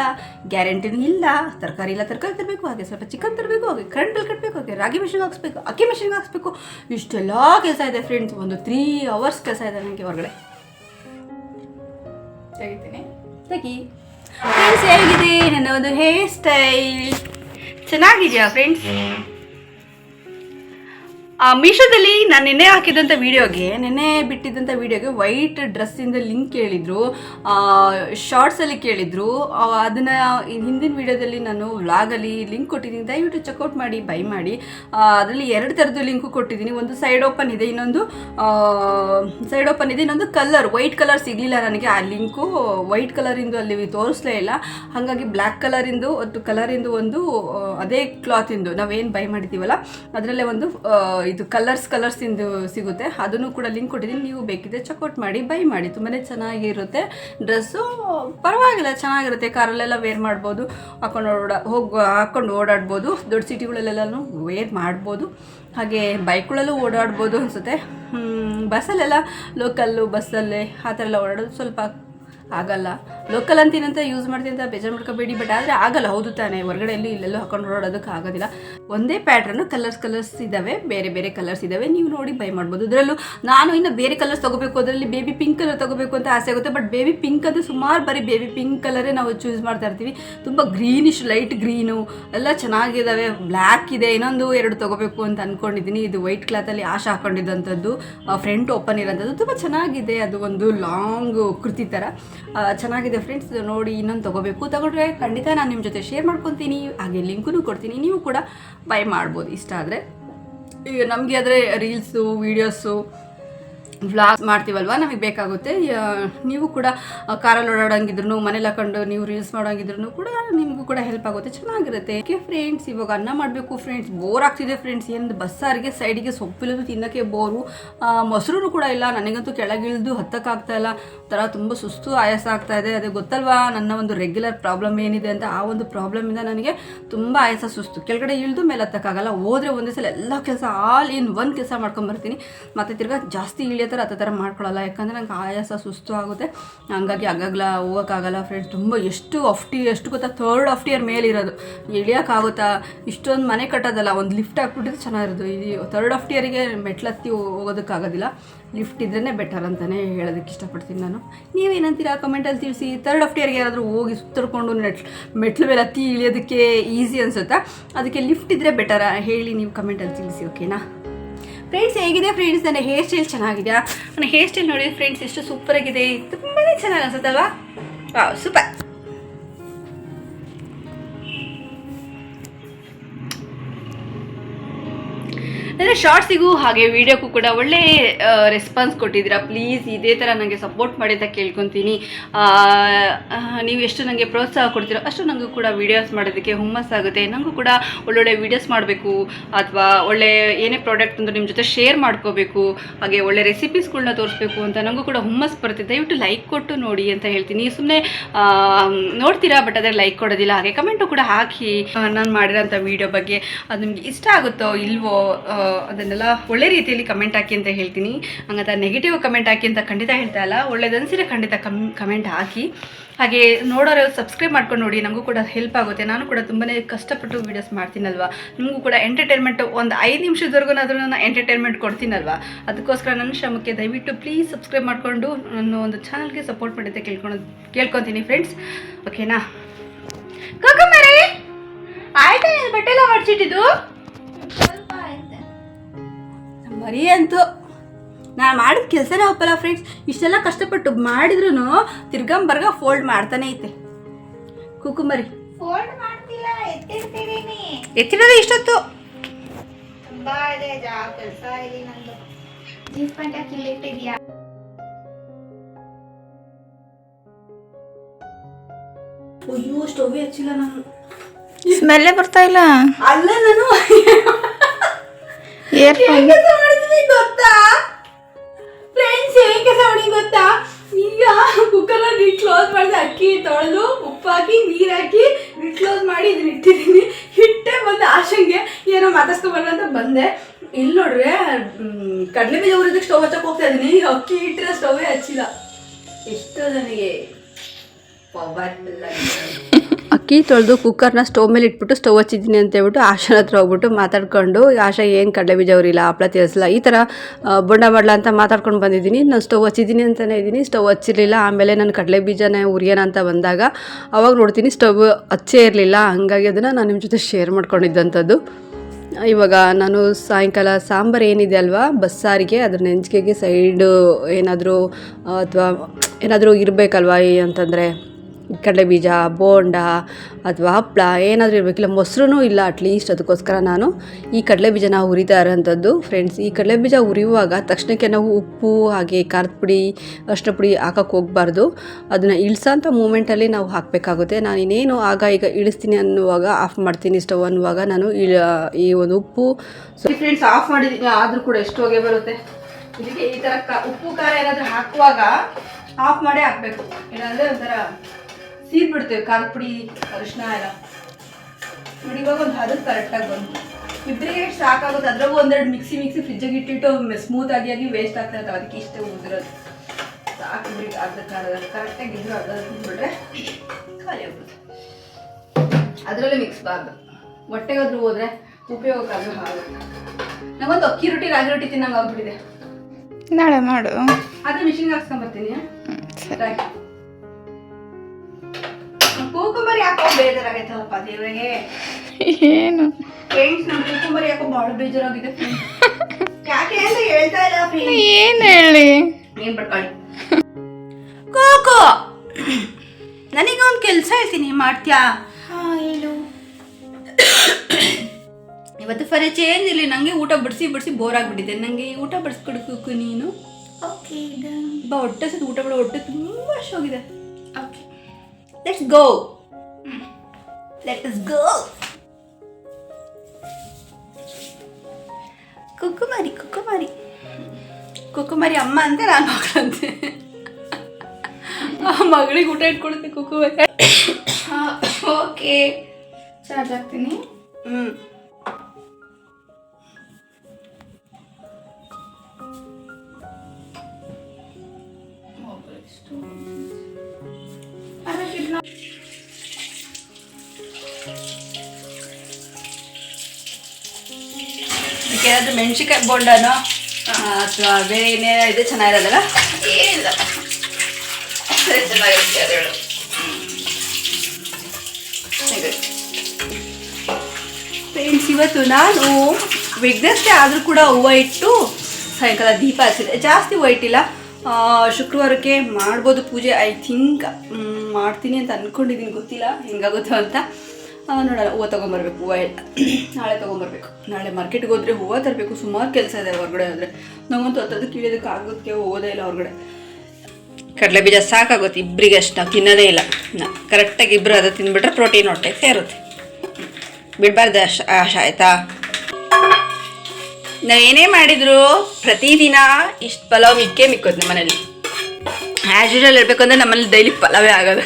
ಗ್ಯಾರಂಟಿನೂ ಇಲ್ಲ. ತರಕಾರಿ ಇಲ್ಲ, ತರಕಾರಿ ತರಬೇಕು. ಹಾಗೆ ಸ್ವಲ್ಪ ಚಿಕನ್ ತರಬೇಕು, ಹಾಗೆ ಕರೆಂಟ್ ಬಿಲ್ ಕಟ್ಟಬೇಕು ಹಾಗೆ ರಾಗಿ ಮಿಷಿನ್ಗೆ ಹಾಕ್ಸ್ಬೇಕು, ಅಕ್ಕಿ ಮಿಷಿನ್ಗೆ ಹಾಕ್ಸ್ಬೇಕು. ಇಷ್ಟೆಲ್ಲ ಕೆಲಸ ಇದೆ ಫ್ರೆಂಡ್ಸ್ ಒಂದು ತ್ರೀ ಅವರ್ಸ್ ಕೆಲಸ ಇದೆ ನನಗೆ ಹೊರಗಡೆ. ತೆಗಿತೀನಿ. ತೆಗಿ. ಫ್ರೆಂಡ್ಸ್ ಹೇಗಿದೆ? ನನ್ನ ಒಂದು ಹೇರ್ ಸ್ಟೈಲ್ ಚೆನ್ನಾಗಿದೆಯಾ ಫ್ರೆಂಡ್ಸ್ ಮೀಶೋದಲ್ಲಿ ನಾನು ನಿನ್ನೆ ಹಾಕಿದಂಥ ವಿಡಿಯೋಗೆ ನಿನ್ನೆ ಬಿಟ್ಟಿದ್ದಂಥ ವಿಡಿಯೋಗೆ ವೈಟ್ ಡ್ರೆಸ್ಸಿಂದ ಲಿಂಕ್ ಕೇಳಿದ್ರು ಶಾರ್ಟ್ಸಲ್ಲಿ ಕೇಳಿದ್ರು. ಆ, ಅದನ್ನ ಹಿಂದಿನ ವಿಡಿಯೋದಲ್ಲಿ ನಾನು ವ್ಲಾಗಲ್ಲಿ ಲಿಂಕ್ ಕೊಟ್ಟಿದ್ದೀನಿ. ದಯವಿಟ್ಟು ಚೆಕ್ಔಟ್ ಮಾಡಿ ಬೈ ಮಾಡಿ. ಅದರಲ್ಲಿ ಎರಡು ಥರದ್ದು ಲಿಂಕು ಕೊಟ್ಟಿದ್ದೀನಿ. ಒಂದು ಸೈಡ್ ಓಪನ್ ಇದೆ ಇನ್ನೊಂದು ಸೈಡ್ ಓಪನ್ ಇದೆ ಇನ್ನೊಂದು ಕಲರ್ ವೈಟ್ ಕಲರ್ ಸಿಗಲಿಲ್ಲ ನನಗೆ ಆ ಲಿಂಕು ವೈಟ್ ಕಲರಿಂದು ಅಲ್ಲಿ ತೋರಿಸ್ಲೇ ಇಲ್ಲ. ಹಾಗಾಗಿ ಬ್ಲ್ಯಾಕ್ ಕಲರಿಂದು ಕಲರ್ ಕಲರಿಂದು ಒಂದು ಅದೇ ಕ್ಲಾತಿಂದು ನಾವೇನು ಬೈ ಮಾಡಿದ್ದೀವಲ್ಲ ಅದರಲ್ಲೇ ಒಂದು ಇದು ಕಲರ್ಸ್ ಕಲರ್ಸಿಂದು ಸಿಗುತ್ತೆ. ಅದನ್ನು ಕೂಡ ಲಿಂಕ್ ಕೊಟ್ಟಿದ್ದೀನಿ. ನೀವು ಬೇಕಿದ್ರೆ ಚೆಕ್ಔಟ್ ಮಾಡಿ ಬೈ ಮಾಡಿ. ತುಂಬಾ ಚೆನ್ನಾಗಿರುತ್ತೆ. ಡ್ರೆಸ್ಸು ಪರವಾಗಿಲ್ಲ, ಚೆನ್ನಾಗಿರುತ್ತೆ. ಕಾರಲ್ಲೆಲ್ಲ ವೇರ್ ಮಾಡ್ಬೋದು. ಹಾಕೊಂಡು ಓಡಾ, ಹೋಗಿ, ಹಾಕೊಂಡು ಓಡಾಡ್ಬೋದು. ದೊಡ್ಡ ಸಿಟಿಗಳಲ್ಲೆಲ್ಲೂ ವೇರ್ ಮಾಡ್ಬೋದು. ಹಾಗೆ ಬೈಕ್ಗಳಲ್ಲೂ ಓಡಾಡ್ಬೋದು ಅನಿಸುತ್ತೆ. ಬಸ್ಸಲ್ಲೆಲ್ಲ ಲೋಕಲ್ಲು ಬಸ್ಸಲ್ಲೇ ಆ ಥರ ಎಲ್ಲ ಓಡಾಡೋದು ಸ್ವಲ್ಪ ಆಗಲ್ಲ. ಲೋಕಲ್ ಅಂತೀನಂತ ಯೂಸ್ ಮಾಡ್ತೀನಿ ಅಂತ ಬೇಜಾರು ಮಾಡ್ಕೋಬೇಡಿ ಬಟ್ ಆದರೆ ಆಗಲ್ಲ ಹೌದು ತಾನೇ. ಹೊರಗಡೆ ಎಲ್ಲಿ ಇಲ್ಲೆಲ್ಲೋ ಹಾಕೊಂಡು ಓಡಾಡೋದಕ್ಕೆ ಆಗೋದಿಲ್ಲ. ಒಂದೇ ಪ್ಯಾಟ್ರನ್ ಕಲರ್ಸ್ ಕಲರ್ಸ್ ಇದ್ದಾವೆ ಬೇರೆ ಬೇರೆ ಕಲರ್ಸ್ ಇದ್ದಾವೆ ನೀವು ನೋಡಿ ಬೈ ಮಾಡ್ಬೋದು. ಇದರಲ್ಲೂ ನಾನು ಇನ್ನು ಬೇರೆ ಕಲರ್ಸ್ ತೊಗೋಬೇಕು ಅದರಲ್ಲಿ ಬೇಬಿ ಪಿಂಕ್ ಕಲರ್ ತೊಗೋಬೇಕು ಅಂತ ಆಸೆ ಆಗುತ್ತೆ ಬಟ್ ಬೇಬಿ ಪಿಂಕ್ ಅಂದರೆ ಸುಮಾರು ಬರೀ ಬೇಬಿ ಪಿಂಕ್ ಕಲರೇ ನಾವು ಚೂಸ್ ಮಾಡ್ತಾ ಇರ್ತೀವಿ. ತುಂಬ ಗ್ರೀನಿಶ್ ಲೈಟ್ ಗ್ರೀನು ಎಲ್ಲ ಚೆನ್ನಾಗಿದ್ದಾವೆ ಬ್ಲ್ಯಾಕ್ ಇದೆ ಇನ್ನೊಂದು ಎರಡು ತೊಗೋಬೇಕು ಅಂತ ಅಂದ್ಕೊಂಡಿದ್ದೀನಿ ಇದು ವೈಟ್ ಕ್ಲಾತಲ್ಲಿ ಆಶಾ ಹಾಕೊಂಡಿದ್ದಂಥದ್ದು ಫ್ರಂಟ್ ಓಪನ್ ಇರೋಂಥದ್ದು. ತುಂಬ ಚೆನ್ನಾಗಿದೆ ಅದು ಒಂದು ಲಾಂಗ್ ಕೃತಿ ಥರ ಆ, ಚೆನ್ನಾಗಿದೆ ಫ್ರೆಂಡ್ಸ್ ನೋಡಿ ಇನ್ನೊಂದು ತೊಗೋಬೇಕು. ತಗೊಂಡ್ರೆ ಖಂಡಿತ ನಾನು ನಿಮ್ಮ ಜೊತೆ ಶೇರ್ ಮಾಡ್ಕೊತೀನಿ. ಹಾಗೆ ಲಿಂಕೂ ಕೊಡ್ತೀನಿ. ನೀವು ಕೂಡ ಬೈ ಮಾಡ್ಬೋದು. ಇಷ್ಟ ಆದರೆ. ಈಗ ನಮಗೆ ಆದರೆ ರೀಲ್ಸು ವೀಡಿಯೋಸು ವ್ಲಾಗ್ ಮಾಡ್ತೀವಲ್ವ? ನಮಗೆ ಬೇಕಾಗುತ್ತೆ. ನೀವು ಕೂಡ ಕಾರಲ್ಲಿ ಓಡಾಡೋಂಗಿದ್ರು ಮನೇಲಿ ಹಾಕೊಂಡು ನೀವು ರೀಲ್ಸ್ ಮಾಡೋಂಗಿದ್ರು ಕೂಡ ನಿಮಗೂ ಕೂಡ ಹೆಲ್ಪ್ ಆಗುತ್ತೆ. ಚೆನ್ನಾಗಿರುತ್ತೆ. ಓಕೆ ಫ್ರೆಂಡ್ಸ್ ಇವಾಗ ಅನ್ನ ಮಾಡಬೇಕು ಫ್ರೆಂಡ್ಸ್ ಬೋರ್ ಆಗ್ತಿದೆ ಫ್ರೆಂಡ್ಸ್ ಏನು ಬಸ್ಸಾರಿಗೆ ಸೈಡಿಗೆ ಸೊಪ್ಪಿಲ್ಲದು ತಿನ್ನೋಕ್ಕೆ ಬೋರು ಮೊಸರು ಕೂಡ ಇಲ್ಲ. ನನಗಂತೂ ಕೆಳಗಿಳಿದು ಹತ್ತಕ್ಕಾಗ್ತಾ ಇಲ್ಲ. ಥರ ತುಂಬ ಸುಸ್ತು ಆಯಾಸ ಆಗ್ತಾ ಇದೆ. ಅದೇ ಗೊತ್ತಲ್ವಾ? ನನ್ನ ಒಂದು ರೆಗ್ಯುಲರ್ ಪ್ರಾಬ್ಲಮ್ ಏನಿದೆ ಅಂತ ಆ ಒಂದು ಪ್ರಾಬ್ಲಮಿಂದ ನನಗೆ ತುಂಬ ಆಯಾಸ ಸುಸ್ತು. ಕೆಳಗಡೆ ಇಳಿದು ಮೇಲೆ ಹತ್ತಕ್ಕಾಗಲ್ಲ ಹೋದರೆ ಒಂದೇ ಸಲ ಎಲ್ಲ ಕೆಲಸ ಆಲ್ ಇನ್ ಒಂದು ಕೆಲಸ ಮಾಡ್ಕೊಂಬರ್ತೀನಿ. ಮತ್ತು ತಿರ್ಗಾ ಜಾಸ್ತಿ ಇಳಿಯೋ ಥರ ಆ ಥರ ಮಾಡ್ಕೊಳ್ಳಲ್ಲ. ಯಾಕಂದರೆ ನಂಗೆ ಆಯಾಸ ಸುಸ್ತು ಆಗುತ್ತೆ. ಹಂಗಾಗಿ ಆಗಾಗಲ ಹೋಗೋಕ್ಕಾಗಲ್ಲ ಫ್ರೆಂಡ್ಸ್ ತುಂಬ ಎಷ್ಟು ಅಫ್ಟಿ ಎಷ್ಟು ಗೊತ್ತಾ ಥರ್ಡ್ ಆಫ್ ಇಯರ್ ಮೇಲಿರೋದು. ಇಳಿಯೋಕ್ಕಾಗುತ್ತಾ ಇಷ್ಟೊಂದು ಮನೆ ಕಟ್ಟೋದಲ್ಲ, ಒಂದು ಲಿಫ್ಟ್ ಹಾಕ್ಬಿಟ್ಟಿದ್ರೆ ಚೆನ್ನಾಗಿರೋದು. ಇದು ಥರ್ಡ್ ಆಫ್ ಇಯರಿಗೆ ಮೆಟ್ಲತ್ತಿ ಹೋಗೋದಕ್ಕಾಗೋದಿಲ್ಲ. ಲಿಫ್ಟ್ ಇದ್ರೇ ಬೆಟರ್ ಅಂತಲೇ ಹೇಳೋದಕ್ಕೆ ಇಷ್ಟಪಡ್ತೀನಿ ನಾನು. ನೀವೇನಂತೀರಾ ಕಮೆಂಟಲ್ಲಿ ತಿಳಿಸಿ? ಥರ್ಡ್ ಆಫ್ ಇಯರ್ಗೆ ಯಾರಾದರೂ ಹೋಗಿ ಸುತ್ತರ್ಕೊಂಡು ನೆಟ್, ಮೆಟ್ಲು ಮೇಲೆ ಹತ್ತಿ ಇಳಿಯೋದಕ್ಕೆ ಈಸಿ ಅನ್ಸುತ್ತಾ? ಅದಕ್ಕೆ ಲಿಫ್ಟ್ ಇದ್ದರೆ ಬೆಟರ ಹೇಳಿ ನೀವು ಕಮೆಂಟಲ್ಲಿ ತಿಳಿಸಿ ಓಕೆನಾ ಫ್ರೆಂಡ್ಸ್ ಹೇಗಿದೆ ಫ್ರೆಂಡ್ಸ್ ನನ್ನ ಹೇರ್ ಸ್ಟೈಲ್ ಚೆನ್ನಾಗಿದೆಯಾ? ನನ್ನ ಹೇರ್ ಸ್ಟೈಲ್ ನೋಡಿ ಫ್ರೆಂಡ್ಸ್ ಎಷ್ಟು ಸೂಪರ್ ಆಗಿದೆ. ತುಂಬಾ ಚೆನ್ನಾಗಿ ಅನ್ಸುತ್ತಲ್ವಾ? ವಾವ್ ಸೂಪರ್ ನನ್ನ ಶಾರ್ಟ್ಸಿಗೂ ಹಾಗೆ ವಿಡಿಯೋಕ್ಕೂ ಕೂಡ ಒಳ್ಳೆ ರೆಸ್ಪಾನ್ಸ್ ಕೊಟ್ಟಿದ್ದೀರಾ. ಪ್ಲೀಸ್ ಇದೇ ಥರ ನನಗೆ ಸಪೋರ್ಟ್ ಮಾಡಿ ಅಂತ ಕೇಳ್ಕೊತೀನಿ. ನೀವು ಎಷ್ಟು ನನಗೆ ಪ್ರೋತ್ಸಾಹ ಕೊಡ್ತೀರೋ ಅಷ್ಟು ನನಗೂ ಕೂಡ ವೀಡಿಯೋಸ್ ಮಾಡೋದಕ್ಕೆ ಹುಮ್ಮಸ್ಸಾಗುತ್ತೆ ನನಗೂ ಕೂಡ ಒಳ್ಳೊಳ್ಳೆ ವೀಡಿಯೋಸ್ ಮಾಡಬೇಕು, ಅಥವಾ ಒಳ್ಳೆ ಏನೇ ಪ್ರಾಡಕ್ಟ್ ಅಂತ ನಿಮ್ಮ ಜೊತೆ ಶೇರ್ ಮಾಡ್ಕೋಬೇಕು, ಹಾಗೆ ಒಳ್ಳೆ ರೆಸಿಪೀಸ್ಗಳನ್ನ ತೋರಿಸ್ಬೇಕು ಅಂತ ನನಗೂ ಕೂಡ ಹುಮ್ಮಸ್ ಬರುತ್ತೆ. ದಯವಿಟ್ಟು ಲೈಕ್ ಕೊಟ್ಟು ನೋಡಿ ಅಂತ ಹೇಳ್ತೀನಿ. ಸುಮ್ಮನೆ ನೋಡ್ತೀರಾ ಬಟ್ ಅದ್ರಲ್ಲಿ ಲೈಕ್ ಕೊಡೋದಿಲ್ಲ. ಹಾಗೆ ಕಮೆಂಟು ಕೂಡ ಹಾಕಿ ನಾನು ಮಾಡಿರೋಂಥ ವೀಡಿಯೋ ಬಗ್ಗೆ. ಅದು ನಿಮಗೆ ಇಷ್ಟ ಆಗುತ್ತೋ ಇಲ್ವೋ ಅದನ್ನೆಲ್ಲ ಒಳ್ಳೆ ರೀತಿಯಲ್ಲಿ ಕಮೆಂಟ್ ಹಾಕಿ ಅಂತ ಹೇಳ್ತೀನಿ. ಹಂಗಂತ ನೆಗೆಟಿವ್ ಕಮೆಂಟ್ ಹಾಕಿ ಅಂತ ಖಂಡಿತ ಹೇಳ್ತಾ ಇಲ್ಲ. ಒಳ್ಳೇದನ್ಸಿದ್ರೆ ಖಂಡಿತ ಕಮ್ ಕಮೆಂಟ್ ಹಾಕಿ. ಹಾಗೆ ನೋಡೋರು ಸಬ್ಸ್ಕ್ರೈಬ್ ಮಾಡ್ಕೊಂಡು ನೋಡಿ, ನಮಗೂ ಕೂಡ ಹೆಲ್ಪ್ ಆಗುತ್ತೆ. ನಾನು ಕೂಡ ತುಂಬಾ ಕಷ್ಟಪಟ್ಟು ವೀಡಿಯೋಸ್ ಮಾಡ್ತೀನಲ್ವಾ? ನಿಮಗೂ ಕೂಡ ಎಂಟರ್ಟೈನ್ಮೆಂಟ್ ಒಂದು ಐದು ನಿಮಿಷದವರೆಗೂ ನಾನು ಎಂಟರ್ಟೈನ್ಮೆಂಟ್ ಕೊಡ್ತೀನಲ್ವ? ಅದಕ್ಕೋಸ್ಕರ ನನ್ನ ಶ್ರಮಕ್ಕೆ ದಯವಿಟ್ಟು ಪ್ಲೀಸ್ ಸಬ್ಸ್ಕ್ರೈಬ್ ಮಾಡಿಕೊಂಡು ನನ್ನ ಒಂದು ಚಾನಲ್ಗೆ ಸಪೋರ್ಟ್ ಮಾಡುತ್ತೆ ಕೇಳ್ಕೊಂಡು, ಕೇಳ್ಕೊತೀನಿ ಫ್ರೆಂಡ್ಸ್ ಓಕೆನಾ ಕಕ್ಕಮ್ಮರೇ ಆಯ್ತಾ, ಬಟ್ಟೆ ಎಲ್ಲ ಐತೆ ಮರಿ ಅಂತೂ. ನಾನು ಮಾಡಿದ ಕೆಲಸನೇ ಒಪ್ಪಲ್ಲ ಫ್ರೆಂಡ್ಸ್ ಇಷ್ಟೆಲ್ಲ ಕಷ್ಟಪಟ್ಟು ಮಾಡಿದ್ರು ತಿರ್ಗಂಬರ್ಗ ಫೋಲ್ಡ್ ಮಾಡ್ತಾನೆ ಐತೆ. ಕುಕುಂಬರಿ ಫೋಲ್ಡ್ ಮಾಡ್ತಿಲ್ಲ ಎತ್ತಿರ್ತಿದೀನಿ ಎತ್ತಿರೋದು ಇಷ್ಟೊತ್ತು. ತುಂಬಾ ಇದೆ ಜಾ ಕೆಲಸ ಇಲ್ಲಿ ನಂದು. ಜೀನ್ಸ್ ಪ್ಯಾಂಟ್ ಹಾಕಿ ಇಲ್ಲಿ ಇಟ್ಟಿದ್ಯಾ? ಅಯ್ಯೋ ಸ್ಟವ್ ಹಚ್ಚಿಲ್ಲ ನಾನು. ಸ್ಮೆಲ್ಲೇ ಬರ್ತಾ ಇಲ್ಲ. ಅಲ್ಲ ನಾನು. ಮಾಡಿದೀನಿ ಗೊತ್ತಾ? ಫ್ರೆಂಡ್ಸ್ ಏನ್ ಕೆಲಸ ಗೊತ್ತಾ? ಈಗ ಕುಕ್ಕರ್ನ ನೀಟ್ ಕ್ಲೋಸ್ ಮಾಡಿದೆ, ಅಕ್ಕಿ ತೊಳೆದು ಉಪ್ಪು ಹಾಕಿ ನೀರು ಕ್ಲೋಸ್ ಮಾಡಿ ಇದನ್ನ ಇಟ್ಟಿದ್ದೀನಿ. ಹಿಟ್ಟೆ ಬಂದು ಆಶಂಗೆ ಏನೋ ಮಾತಾಡ್ಸ್ಕೊಂಬರೋಣ ಅಂತ ಬಂದೆ. ಇಲ್ಲಿ ನೋಡ್ರೆ ಕಡಲೆ ಬೀಜ ಉರಿದಕ್ಕೆ ಸ್ಟವ್ ಹಚ್ಚಕ್ಕೆ ಹೋಗ್ತಾ ಇದ್ದೀನಿ. ಅಕ್ಕಿ ಇಟ್ಟಿರೋ ಸ್ಟವೇ ಹಚ್ಚಿಲ್ಲ. ಎಷ್ಟು ನನಗೆ ಅಕ್ಕಿ ತೊಳೆದು ಕುಕ್ಕರ್ನ ಸ್ಟವ್ ಮೇಲೆ ಇಟ್ಬಿಟ್ಟು ಸ್ಟವ್ ಹಚ್ಚಿದ್ದೀನಿ ಅಂತ ಹೇಳ್ಬಿಟ್ಟು ಆಶಾನ ಹತ್ರ ಹೋಗ್ಬಿಟ್ಟು ಮಾತಾಡ್ಕೊಂಡು, ಆಶಾ, ಏನು ಕಡಲೆ ಬೀಜ ಉರಿಲ್ಲ ಹಪ್ಳ ತಿಳಿಸಲ್ಲ ಈ ಥರ ಬೊಂಡ ಮಾಡಲ ಅಂತ ಮಾತಾಡ್ಕೊಂಡು ಬಂದಿದ್ದೀನಿ. ನಾನು ಸ್ಟವ್ ಹಚ್ಚಿದ್ದೀನಿ ಅಂತಲೇ ಇದ್ದೀನಿ. ಸ್ಟವ್ ಹಚ್ಚಿರಲಿಲ್ಲ, ಆಮೇಲೆ ನಾನು ಕಡಲೆ ಬೀಜನೇ ಉರಿಯೋಣ ಅಂತ ಬಂದಾಗ, ಅವಾಗ ನೋಡ್ತೀನಿ ಸ್ಟವ್ ಹಚ್ಚೇ ಇರಲಿಲ್ಲ. ಹಾಗಾಗಿ ಅದನ್ನು ನಾನು ನಿಮ್ಮ ಜೊತೆ ಶೇರ್ ಮಾಡ್ಕೊಂಡಿದ್ದಂಥದ್ದು ಇವಾಗ ನಾನು ಸಾಯಂಕಾಲ ಸಾಂಬಾರು ಏನಿದೆ ಅಲ್ವಾ, ಬಸ್ಸಾರಿಗೆ, ಅದ್ರ ನೆಂಚಿಗೆಗೆ ಸೈಡು ಏನಾದರೂ ಅಥವಾ, ಏನಾದರೂ ಇರಬೇಕಲ್ವಾ ಅಂತಂದರೆ? ಕಡಲೆ ಬೀಜ ಬೋಂಡ ಅಥವಾ ಹಪ್ಪಳ ಏನಾದರೂ ಇರಬೇಕಿಲ್ಲ ಮೊಸರು ಇಲ್ಲ ಅಟ್ಲೀಸ್ಟ್ ಅದಕ್ಕೋಸ್ಕರ ನಾನು ಈ ಕಡಲೆ ಬೀಜನ ಹುರಿತಾ ಇರೋಂಥದ್ದು. ಫ್ರೆಂಡ್ಸ್ ಈ ಕಡಲೆ ಬೀಜ ಹುರಿಯುವಾಗ ತಕ್ಷಣಕ್ಕೆ ನಾವು ಉಪ್ಪು, ಹಾಗೆ ಖಾರದ ಪುಡಿ ಅಷ್ಟ ಪುಡಿ ಹಾಕಕ್ಕೆ ಹೋಗಬಾರ್ದು. ಅದನ್ನು ಇಳಿಸೋಂಥ ಮೂಮೆಂಟಲ್ಲಿ ನಾವು ಹಾಕಬೇಕಾಗುತ್ತೆ. ನಾನು ಇನ್ನೇನು ಆಗ ಈಗ ಇಳಿಸ್ತೀನಿ ಅನ್ನುವಾಗ, ಆಫ್ ಮಾಡ್ತೀನಿ ಸ್ಟವ್ ಅನ್ನುವಾಗ ನಾನು ಈ ಒಂದು ಉಪ್ಪು. ಫ್ರೆಂಡ್ಸ್ ಆಫ್ ಮಾಡಿದ್ದೀನಿ ಆದರೂ ಕೂಡ ಎಷ್ಟು ಹೊಗೆ ಬರುತ್ತೆ. ಇದಕ್ಕೆ ಈ ಥರ ಉಪ್ಪು, ಖಾರ ಏನಾದರೂ ಹಾಕುವಾಗ ಆಫ್ ಮಾಡೇ ಹಾಕಬೇಕು. ಇಲ್ಲಾಂದರೆ ಒಂಥರ ಸೀದ್ ಬಿಡ್ತೇವೆ ಖಾರದ ಪುಡಿ ಅರಿಶಿನ ಎಲ್ಲ. ನೋಡಿ ಇವಾಗ ಒಂದು ಹದಕ್ಕೆ ಕರೆಕ್ಟಾಗಿ ಬಂತು. ಇಬ್ಬರಿಗೆ ಶಾಕ್ ಸಾಕಾಗುತ್ತೆ ಅದ್ರಾಗೂ ಒಂದೆರಡು ಮಿಕ್ಸಿ ಮಿಕ್ಸಿ ಫ್ರಿಜ್ಜಿಗೆ ಇಟ್ಟಿಟ್ಟು ಸ್ಮೂತ್ ಆಗಿ ಆಗಿ ವೇಸ್ಟ್ ಆಗ್ತಾ ಇರ್ತಾವೆ. ಅದಕ್ಕೆ ಇಷ್ಟೇ ಉದ್ರೋದು. ಸಾಕು ಬಿಡಿ ಅರ್ಧ ಕರೆಕ್ಟಾಗಿ ಇದ್ರು ಅರ್ಧ ತಿಂದ್ಬಿಟ್ರೆ ಖಾಲಿ ಆಗ್ಬೋದು. ಅದರಲ್ಲೇ ಮಿಕ್ಸ್ ಬಾರ್ದು ಹೊಟ್ಟೆಗಾದ್ರೂ ಹೋದ್ರೆ ಉಪಯೋಗಕ್ಕಾದ್ರೂ ಆಗುತ್ತೆ ನಂಗೊಂದು ಅಕ್ಕಿ ರೊಟ್ಟಿ ರಾಗಿ ರೊಟ್ಟಿ ತಿನ್ನಂಗೆ ಆಗ್ಬಿಟ್ಟಿದೆ. ನಾಳೆ ಮಾಡು. ಅದೇ ಮಿಷಿನ್ಗೆ ಹಾಕ್ಸ್ಕೊಂಬರ್ತೀನಿ ಸರಿ. ರಾಗಿ. ಕೂಕುಂಬರಿ ಯಾಕೋ ಬೇಜಾರಾಗೈತಲ್ಲಪ್ಪ ದೇವರಿಗೆ. ಏನು? ಫ್ರೆಂಡ್ಸ್ ನಮ್ ಕುಕುಂಬರಿ ಯಾಕೋ ಬಹಳ ಬೇಜಾರಾಗಿದೆ ಯಾಕೆ ಅಂತ ಹೇಳ್ತಾ ಇಲ್ಲ ಫ್ರೆಂಡ್ಸ್ ಏನು ಹೇಳಿ? ನೀನ್ ಬಿಡ್ಕೊಳ್ಳಿ. ಕೋಕೋ! ನನಗೆ ಒಂದು ಕೆಲಸ ಹೇಳ್ತೀನಿ ಮಾಡ್ತೀಯಾ? ಹೇಳು. ಇವತ್ತು ಫರೆ ಚೇಂಜ್ ಇರಲಿ ನನಗೆ ಊಟ ಬಿಡಿಸಿ ಬಿಡಿಸಿ ಬೋರ್ ಆಗಿಬಿಟ್ಟಿದೆ. ನನಗೆ ಊಟ ಬಡಿಸ್ಕೊಡ್ಬೇಕು ನೀನು. ಓಕೆ ಬಾ ಹೊಟ್ಟೆ ಸತ್ ಊಟ ಬಿಡೋ ಹೊಟ್ಟೆ ತುಂಬ ಶೋಗಿದೆ okay let's go let us go ಕುಕ್ಕುಮಾರಿ ಕುಕ್ಕುಮಾರಿ ಕುಕ್ಕುಮಾರಿ ಅಮ್ಮ ಅಂತ ನಾನು ಮಗಳಂತೆ. ಆ ಮಗಳಿಗೆ ಊಟ ಇಟ್ಕೊಡುತ್ತೆ ಕುಕ್ಕುಮಾರಿ ಓಕೆ ಚಾರ್ಜ್ ಹಾಕ್ತೀನಿ ಹ್ಞೂ ಮೆಣಸಿನ್ಕಾಯಿ ಬೋಂಡನೋ? ಅಥವಾ ಬೇರೆ ಏನೇನೋ ಇದೆ ಚೆನ್ನಾಗಿರೋದಲ್ಲ ಏನಿಲ್ಲ. ಸರಿ ಚೆನ್ನಾಗಿರುತ್ತೆ ಅದು ಹೇಳು. ಫ್ರೆಂಡ್ಸ್ ಇವತ್ತು ನಾನು ವಿಘ್ನತೆ ಆದರೂ ಕೂಡ ಹೂವು ಇಟ್ಟು ಸಾಯಂಕಾಲ ದೀಪ ಹಚ್ಚಿದೆ ಜಾಸ್ತಿ ಹೂವು ಇಟ್ಟಿಲ್ಲ. ಶುಕ್ರವಾರಕ್ಕೆ ಮಾಡ್ಬೋದು ಪೂಜೆ. ಐ ಥಿಂಕ್ ಮಾಡ್ತೀನಿ ಅಂತ ಅಂದ್ಕೊಂಡಿದ್ದೀನಿ ಗೊತ್ತಿಲ್ಲ ಹೆಂಗಾಗುತ್ತೋ ಅಂತ. ನೋಡೋಣ ಹೂವು ತೊಗೊಂಬರ್ಬೇಕು, ಹೂವು ನಾಳೆ ತೊಗೊಂಬರ್ಬೇಕು. ನಾಳೆ ಮಾರ್ಕೆಟ್ಗೆ ಹೋದ್ರೆ ಹೂವು ತರಬೇಕು, ಸುಮಾರು ಕೆಲಸ ಇದೆ ಹೊರಗಡೆ ಅಂದರೆ. ನಂಗಂತೂ ಹತ್ತದಕ್ಕೆ ಇಳಿಯೋದಕ್ಕೆ ಆಗೋದಕ್ಕೆ ಹೋಗೋದೇ ಇಲ್ಲ ಹೊರಗಡೆ. ಕಡಲೆ ಬೀಜ ಸಾಕಾಗುತ್ತೆ ಇಬ್ಬರಿಗೆ ಅಷ್ಟು ನಾವು ತಿನ್ನೋದೇ ಇಲ್ಲ. ನಾ ಕರೆಕ್ಟಾಗಿ ಇಬ್ಬರು ಅದು ತಿನ್ಬಿಟ್ರೆ ಪ್ರೋಟೀನ್ ಹೊಟ್ಟೆ ಸೇರುತ್ತೆ ಬಿಡಬಾರ್ದು ಅಶ ಆಶ ಆಯ್ತಾ? ನಾವು ಏನೇ ಮಾಡಿದ್ರು ಪ್ರತಿದಿನ ಇಷ್ಟು ಪಲಾವ್ ಮಿಕ್ಕೇ ಮಿಕ್ಕೋದು ನಮ್ಮ ಮನೇಲಿ ಆ್ಯಸ್ ಯೂಶಲ್ ಅಂದರೆ ನಮ್ಮಲ್ಲಿ ಡೈಲಿ ಪಲಾವೇ ಆಗೋದು.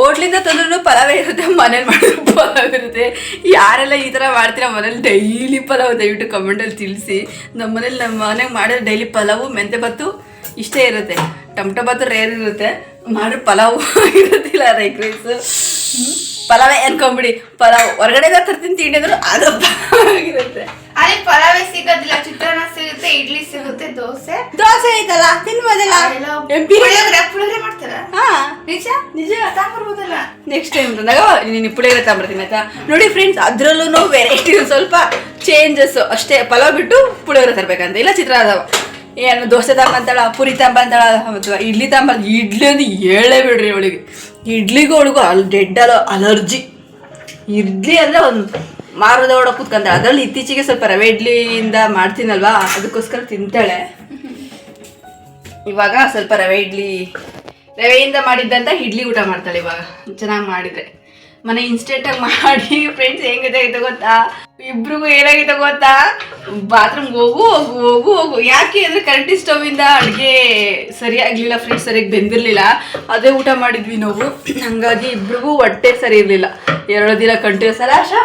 ಹೋಟ್ಲಿಂದ ತಂದ್ರೂ ಪಲಾವ್ ಇರುತ್ತೆ ಮನೇಲಿ ಮಾಡಿದ್ರು ಪಲಾವ್ ಇರುತ್ತೆ. ಯಾರೆಲ್ಲ ಈ ಥರ ಮಾಡ್ತೀರಾ ಮನೇಲಿ ಡೈಲಿ ಪಲಾವ್ ದಯವಿಟ್ಟು ಕಮೆಂಟಲ್ಲಿ ತಿಳಿಸಿ. ನಮ್ಮ ಮನೇಲಿ ನಮ್ಮ ಮನೆಗೆ ಮಾಡಿದ್ರೆ ಡೈಲಿ ಪಲಾವು ಮೆಂತೆ ಬತ್ತು ಇಷ್ಟೇ ಇರುತ್ತೆ. ಟೊಮಟೊ ಬತ್ತು ರೇರ್ ಇರುತ್ತೆ. ಮಾಡಿದ್ರೆ ಪಲಾವು ಇರೋದಿಲ್ಲ ರೈಕ್ ರೈಸು ಪಲಾವೇ ಅನ್ಕೊಂಬಿಡಿ. ಪಲಾವ್ ಹೊರಗಡೆ ತರ್ತೀನಿ ತಿಂಡಿ ಅಂದ್ರೆ ಅದು ಆಗಿರುತ್ತೆ. ಅಲ್ಲಿ ಪಲಾವೇ ಸಿಗೋದಿಲ್ಲ. ಚಿತ್ರಾನ್ನ ಸಿಗುತ್ತೆ ಇಡ್ಲಿ ಸಿಗುತ್ತೆ ದೋಸೆ. ದೋಸೆ ಐತಲ್ಲ ತಿನ್ಬೋದಲ್ಲ ಎಲ್ಲ ಏ, ಬಿರಿಯಾನಿ ಪುಳಿಯೋಗರೆ ಪುಳಿಯೋಗರೆ ಮಾಡ್ತಾರ ಹಾ ನಿಜ? ನಿಜ. ತಗೊಂಡ್ಬರ್ಬೋದಲ್ಲ ನೆಕ್ಸ್ಟ್ ಟೈಮ್ ಬಂದಾಗ ನೀನು ಪುಳಿಯೋಗರೆ ತಗೊಂಬರ್ತೀನಿ ಆಯ್ತಾ ನೋಡಿ ಫ್ರೆಂಡ್ಸ್ ಅದರಲ್ಲೂ ವೆರೈಟಿ ಸ್ವಲ್ಪ ಚೇಂಜಸ್ ಅಷ್ಟೇ ಪಲಾವ್ ಬಿಟ್ಟು ಪುಳಿಯೋಗರೆ ತರಬೇಕಂತ. ಇಲ್ಲ ಚಿತ್ರ ಅದಾವ ಏನು ದೋಸೆ ತಗೊಂಬಂತಾಳ ಪುರಿ ತಗೊಂಬಂತಾಳ ಅಥವಾ ಇಡ್ಲಿ ತಾಂಬ ಇಡ್ಲಿ ಅಂದ್ರೆ ಹೇಳೇ ಬಿಡ್ರಿ ಅವಳಿಗೆ. ಇಡ್ಲಿಗೂ ಅವಳಿಗೂ ಅಲ್ಲಿ ಡೆಡ್ ಅಲ ಅಲರ್ಜಿ ಇಡ್ಲಿ ಅಂದರೆ ಒಂದು ಮಾರದ ಒಳಗೆ ಕೂತ್ಕೊಂತಾಳೆ ಅದರಲ್ಲಿ ಇತ್ತೀಚೆಗೆ ಸ್ವಲ್ಪ ರವೆ ಇಡ್ಲಿಯಿಂದ ಮಾಡ್ತೀನಲ್ವಾ? ಅದಕ್ಕೋಸ್ಕರ ತಿಂತಾಳೆ. ಇವಾಗ ಸ್ವಲ್ಪ ರವೆ ಇಡ್ಲಿ ರವೆಯಿಂದ ಮಾಡಿದ್ದಂತ ಇಡ್ಲಿ ಊಟ ಮಾಡ್ತಾಳೆ ಇವಾಗ. ಚೆನ್ನಾಗಿ ಮಾಡಿದ್ರೆ. ಮನೆ ಇನ್ಸ್ಟೆಂಟಾಗಿ ಮಾಡಿ ಫ್ರೆಂಡ್ಸ್ ಹೆಂಗಿದೆ ಗೊತ್ತಾ? ಇಬ್ರಿಗೂ ಏನಾಗಿದೆ ಗೊತ್ತಾ? ಬಾತ್ರೂಮ್ಗೆ ಹೋಗು ಹೋಗು ಹೋಗು ಹೋಗು. ಯಾಕೆ ಅಂದರೆ ಕರೆಂಟಿ ಸ್ಟೌವಿಂದ ಅಡುಗೆ ಸರಿಯಾಗಲಿಲ್ಲ ಫ್ರೆಂಡ್ಸ್ ಸರಿಯಾಗಿ ಬೆಂದಿರಲಿಲ್ಲ. ಅದೇ ಊಟ ಮಾಡಿದ್ವಿ ನಾವು. ಹಂಗಾಗಿ ಇಬ್ರಿಗೂ ಹೊಟ್ಟೆ ಸರಿ ಇರಲಿಲ್ಲ. ಎರಡು ದಿನ ಕಂಟಿನ್ಯೂಸ್ ಅಲ್ಲ ಆಶಾ?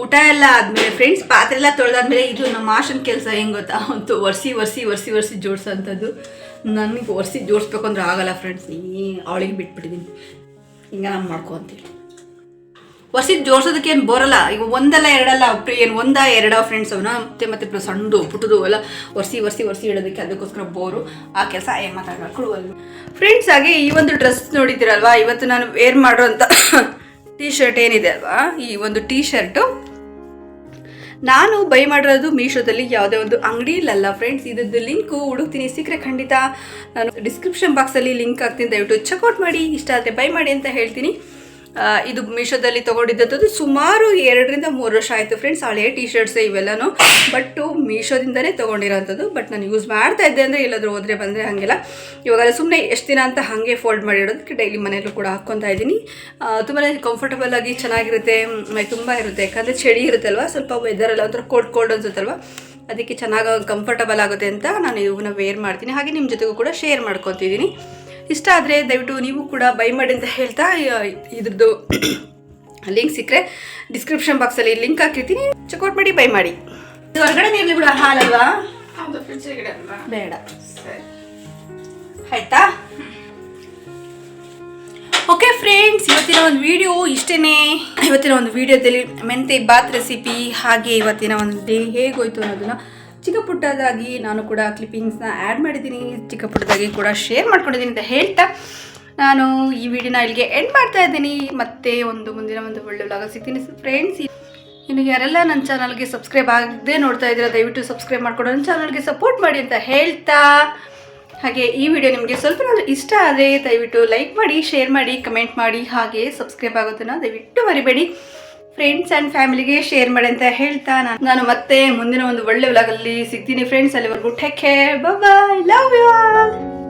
ಊಟ ಎಲ್ಲ ಆದಮೇಲೆ ಫ್ರೆಂಡ್ಸ್ ಪಾತ್ರೆ ಎಲ್ಲ ತೊಳೆದಾದ್ಮೇಲೆ ಇದು ನಮ್ಮ ಮಾಷನ್ ಕೆಲಸ ಹೆಂಗೆ ಗೊತ್ತಾ? ಅಂತೂ ಒರೆಸಿ ಒರೆಸಿ ಒರೆಸಿ ಒರೆಸಿ ಜೋಡಿಸೋಂಥದ್ದು. ನನಗೆ ಒರೆಸಿ ಜೋಡಿಸ್ಬೇಕು ಅಂದ್ರೆ ಆಗಲ್ಲ ಫ್ರೆಂಡ್ಸ್ ನೀ ಅವಳಿಗೆ ಬಿಟ್ಬಿಟ್ಟಿದ್ದೀನಿ ಹಿಂಗೆ ನಾನು ಮಾಡ್ಕೊತೀನಿ ಅಂತೇಳಿ ಜೋಡಿಸೋದಕ್ಕೆ ಏನು ಬರಲ್ಲ. ಈಗ ಒಂದಲ್ಲ, ಎರಡಲ್ಲ ಏನು ಒಂದ, ಎರಡ ಫ್ರೆಂಡ್ಸ್ ಅವನ, ಮತ್ತೆ ಮತ್ತೆ ಸಣ್ಣದು, ಪುಟ್ಟದು ಎಲ್ಲ ಒರ್ಸಿ, ಒರೆಸಿ ಒರೆಸಿ ಇಡೋದಕ್ಕೆ ಅದಕ್ಕೋಸ್ಕರ ಬೋರು. ಆ ಕೆಲಸ ಏನು ಮಾತಾಡೋದು ಫ್ರೆಂಡ್ಸ್ ಹಾಗೆ ಈ ಒಂದು ಡ್ರೆಸ್ ನೋಡಿದ್ದೀರಲ್ವಾ? ಇವತ್ತು ನಾನು ವೇರ್ ಮಾಡೋಂಥ ಟೀ ಶರ್ಟ್ ಏನಿದೆ ಅಲ್ವಾ? ಈ ಒಂದು ಟೀ ಶರ್ಟು ನಾನು ಬೈ ಮಾಡಿರೋದು ಮೀಶೋದಲ್ಲಿ ಯಾವುದೇ ಒಂದು ಅಂಗಡಿ ಇಲ್ಲಲ್ಲ ಫ್ರೆಂಡ್ಸ್ ಇದ್ರದ್ದು ಲಿಂಕು ಹುಡುಕ್ತೀನಿ. ಸಿಕ್ಕರೆ ಖಂಡಿತ ನಾನು ಡಿಸ್ಕ್ರಿಪ್ಷನ್ ಬಾಕ್ಸಲ್ಲಿ ಲಿಂಕ್ ಹಾಕ್ತೀನಿ. ದಯವಿಟ್ಟು ಚೆಕ್ಔಟ್ ಮಾಡಿ. ಇಷ್ಟ ಆದರೆ ಬೈ ಮಾಡಿ ಅಂತ ಹೇಳ್ತೀನಿ. ಇದು ಮೀಶೋದಲ್ಲಿ ತೊಗೊಂಡಿದ್ದಂಥದ್ದು ಸುಮಾರು ಎರಡರಿಂದ ಮೂರು ವರ್ಷ ಆಯಿತು ಫ್ರೆಂಡ್ಸ್ ಹಳೆಯ ಟಿ ಶರ್ಟ್ಸ್ ಇವೆಲ್ಲನೂ. ಬಟ್ಟು ಮೀಶೋದಿಂದಲೇ ತೊಗೊಂಡಿರೋಂಥದ್ದು. ಬಟ್ ನಾನು ಯೂಸ್ ಮಾಡ್ತಾ ಇದ್ದೆ ಅಂದರೆ ಎಲ್ಲಾದರೂ ಹೋದರೆ ಬಂದರೆ ಹಾಗೆಲ್ಲ. ಇವಾಗೆಲ್ಲ ಸುಮ್ಮನೆ ಎಷ್ಟು ದಿನ ಅಂತ ಹಾಗೆ ಫೋಲ್ಡ್ ಮಾಡಿಡೋದಕ್ಕೆ ಡೈಲಿ ಮನೆಯಲ್ಲೂ ಕೂಡ ಹಾಕ್ಕೊತಾ ಇದ್ದೀನಿ. ತುಂಬಾ ಕಂಫರ್ಟಬಲ್ ಆಗಿ ಚೆನ್ನಾಗಿರುತ್ತೆ. ಮೈ ತುಂಬ ಇರುತ್ತೆ. ಯಾಕಂದರೆ ಚಳಿ ಇರುತ್ತಲ್ವ, ಸ್ವಲ್ಪ ವೆದರೆಲ್ಲ ಒಂಥರ ಕೋಲ್ಡ್ ಕೋಲ್ಡ್ ಅನ್ಸುತ್ತಲ್ವ. ಅದಕ್ಕೆ ಚೆನ್ನಾಗಿ ಕಂಫರ್ಟಬಲ್ ಆಗುತ್ತೆ ಅಂತ ನಾನು ಇವನ್ನ ವೇರ್ ಮಾಡ್ತೀನಿ. ಹಾಗೆ ನಿಮ್ಮ ಜೊತೆಗೂ ಕೂಡ ಶೇರ್ ಮಾಡ್ಕೊತಿದ್ದೀನಿ. ಇಷ್ಟ ಆದರೆ ದಯವಿಟ್ಟು ನೀವು ಕೂಡ ಬೈ ಮಾಡಿ ಅಂತ ಹೇಳ್ತಾ ಇದ್ರದ್ದು ಲಿಂಕ್ ಸಿಕ್ಕರೆ ಡಿಸ್ಕ್ರಿಪ್ಷನ್ ಬಾಕ್ಸಲ್ಲಿ ಲಿಂಕ್ ಹಾಕಿರ್ತೀನಿ. ಚೆಕ್ಔಟ್ ಮಾಡಿ ಬೈ ಮಾಡಿ. ಹೊರಗಡೆ ನೀರಲ್ಲಿ ಕೂಡ ಹಾಲಲ್ವಾ ಬೇಡ. ಆಯ್ತಾ? ಓಕೆ ಫ್ರೆಂಡ್ಸ್ ಇವತ್ತಿನ ಒಂದು ವಿಡಿಯೋ ಇಷ್ಟೇ ಇವತ್ತಿನ ಒಂದು ವಿಡಿಯೋದಲ್ಲಿ ಮೆಂತೆ ಬಾತ್ ರೆಸಿಪಿ ಹಾಗೆ ಇವತ್ತಿನ ಒಂದು ಡೇ ಹೇಗೋಯ್ತು ಅನ್ನೋದನ್ನ ಚಿಕ್ಕ ಪುಟ್ಟದಾಗಿ ನಾನು ಕೂಡ ಕ್ಲಿಪ್ಪಿಂಗ್ಸ್ನ ಆ್ಯಡ್ ಮಾಡಿದ್ದೀನಿ. ಚಿಕ್ಕ ಪುಟ್ಟದಾಗಿ ಕೂಡ ಶೇರ್ ಮಾಡ್ಕೊಂಡಿದ್ದೀನಿ ಅಂತ ಹೇಳ್ತಾ ನಾನು ಈ ವಿಡಿಯೋನ ಇಲ್ಲಿಗೆ ಎಂಡ್ ಮಾಡ್ತಾ ಇದ್ದೀನಿ. ಮತ್ತೆ ಒಂದು ಮುಂದಿನ ಒಂದು ಒಳ್ಳೆ ವ್ಲಾಗ ಸಿಗ್ತೀನಿ. ಫ್ರೆಂಡ್ಸ್ ಇನ್ನು ಯಾರೆಲ್ಲ ನನ್ನ ಚಾನಲ್ಗೆ ಸಬ್ಸ್ಕ್ರೈಬ್ ಆಗದೆ ನೋಡ್ತಾ ಇದ್ದೀರಾ, ದಯವಿಟ್ಟು ಸಬ್ಸ್ಕ್ರೈಬ್ ಮಾಡ್ಕೊಂಡು ನನ್ನ ಚಾನಲ್ಗೆ ಸಪೋರ್ಟ್ ಮಾಡಿ ಅಂತ ಹೇಳ್ತಾ. ಹಾಗೆ ಈ ವಿಡಿಯೋ ನಿಮಗೆ ಸ್ವಲ್ಪ ಇಷ್ಟ ಆದರೆ ದಯವಿಟ್ಟು ಲೈಕ್ ಮಾಡಿ ಶೇರ್ ಮಾಡಿ ಕಮೆಂಟ್ ಮಾಡಿ. ಹಾಗೆ ಸಬ್ಸ್ಕ್ರೈಬ್ ಆಗೋದನ್ನು ದಯವಿಟ್ಟು ಮರಿಬೇಡಿ. ಫ್ರೆಂಡ್ಸ್ ಆ್ಯಂಡ್ ಫ್ಯಾಮಿಲಿಗೆ ಶೇರ್ ಮಾಡಿ ಅಂತ ಹೇಳ್ತಾ ನಾನು. ಮತ್ತೆ ಮುಂದಿನ ಒಂದು ಒಳ್ಳೆ ವ್ಲಾಗಲ್ಲಿ ಸಿಗ್ತೀನಿ. ಫ್ರೆಂಡ್ಸ್ ಅಲ್ಲಿವರೆಗೂ take care bye love you all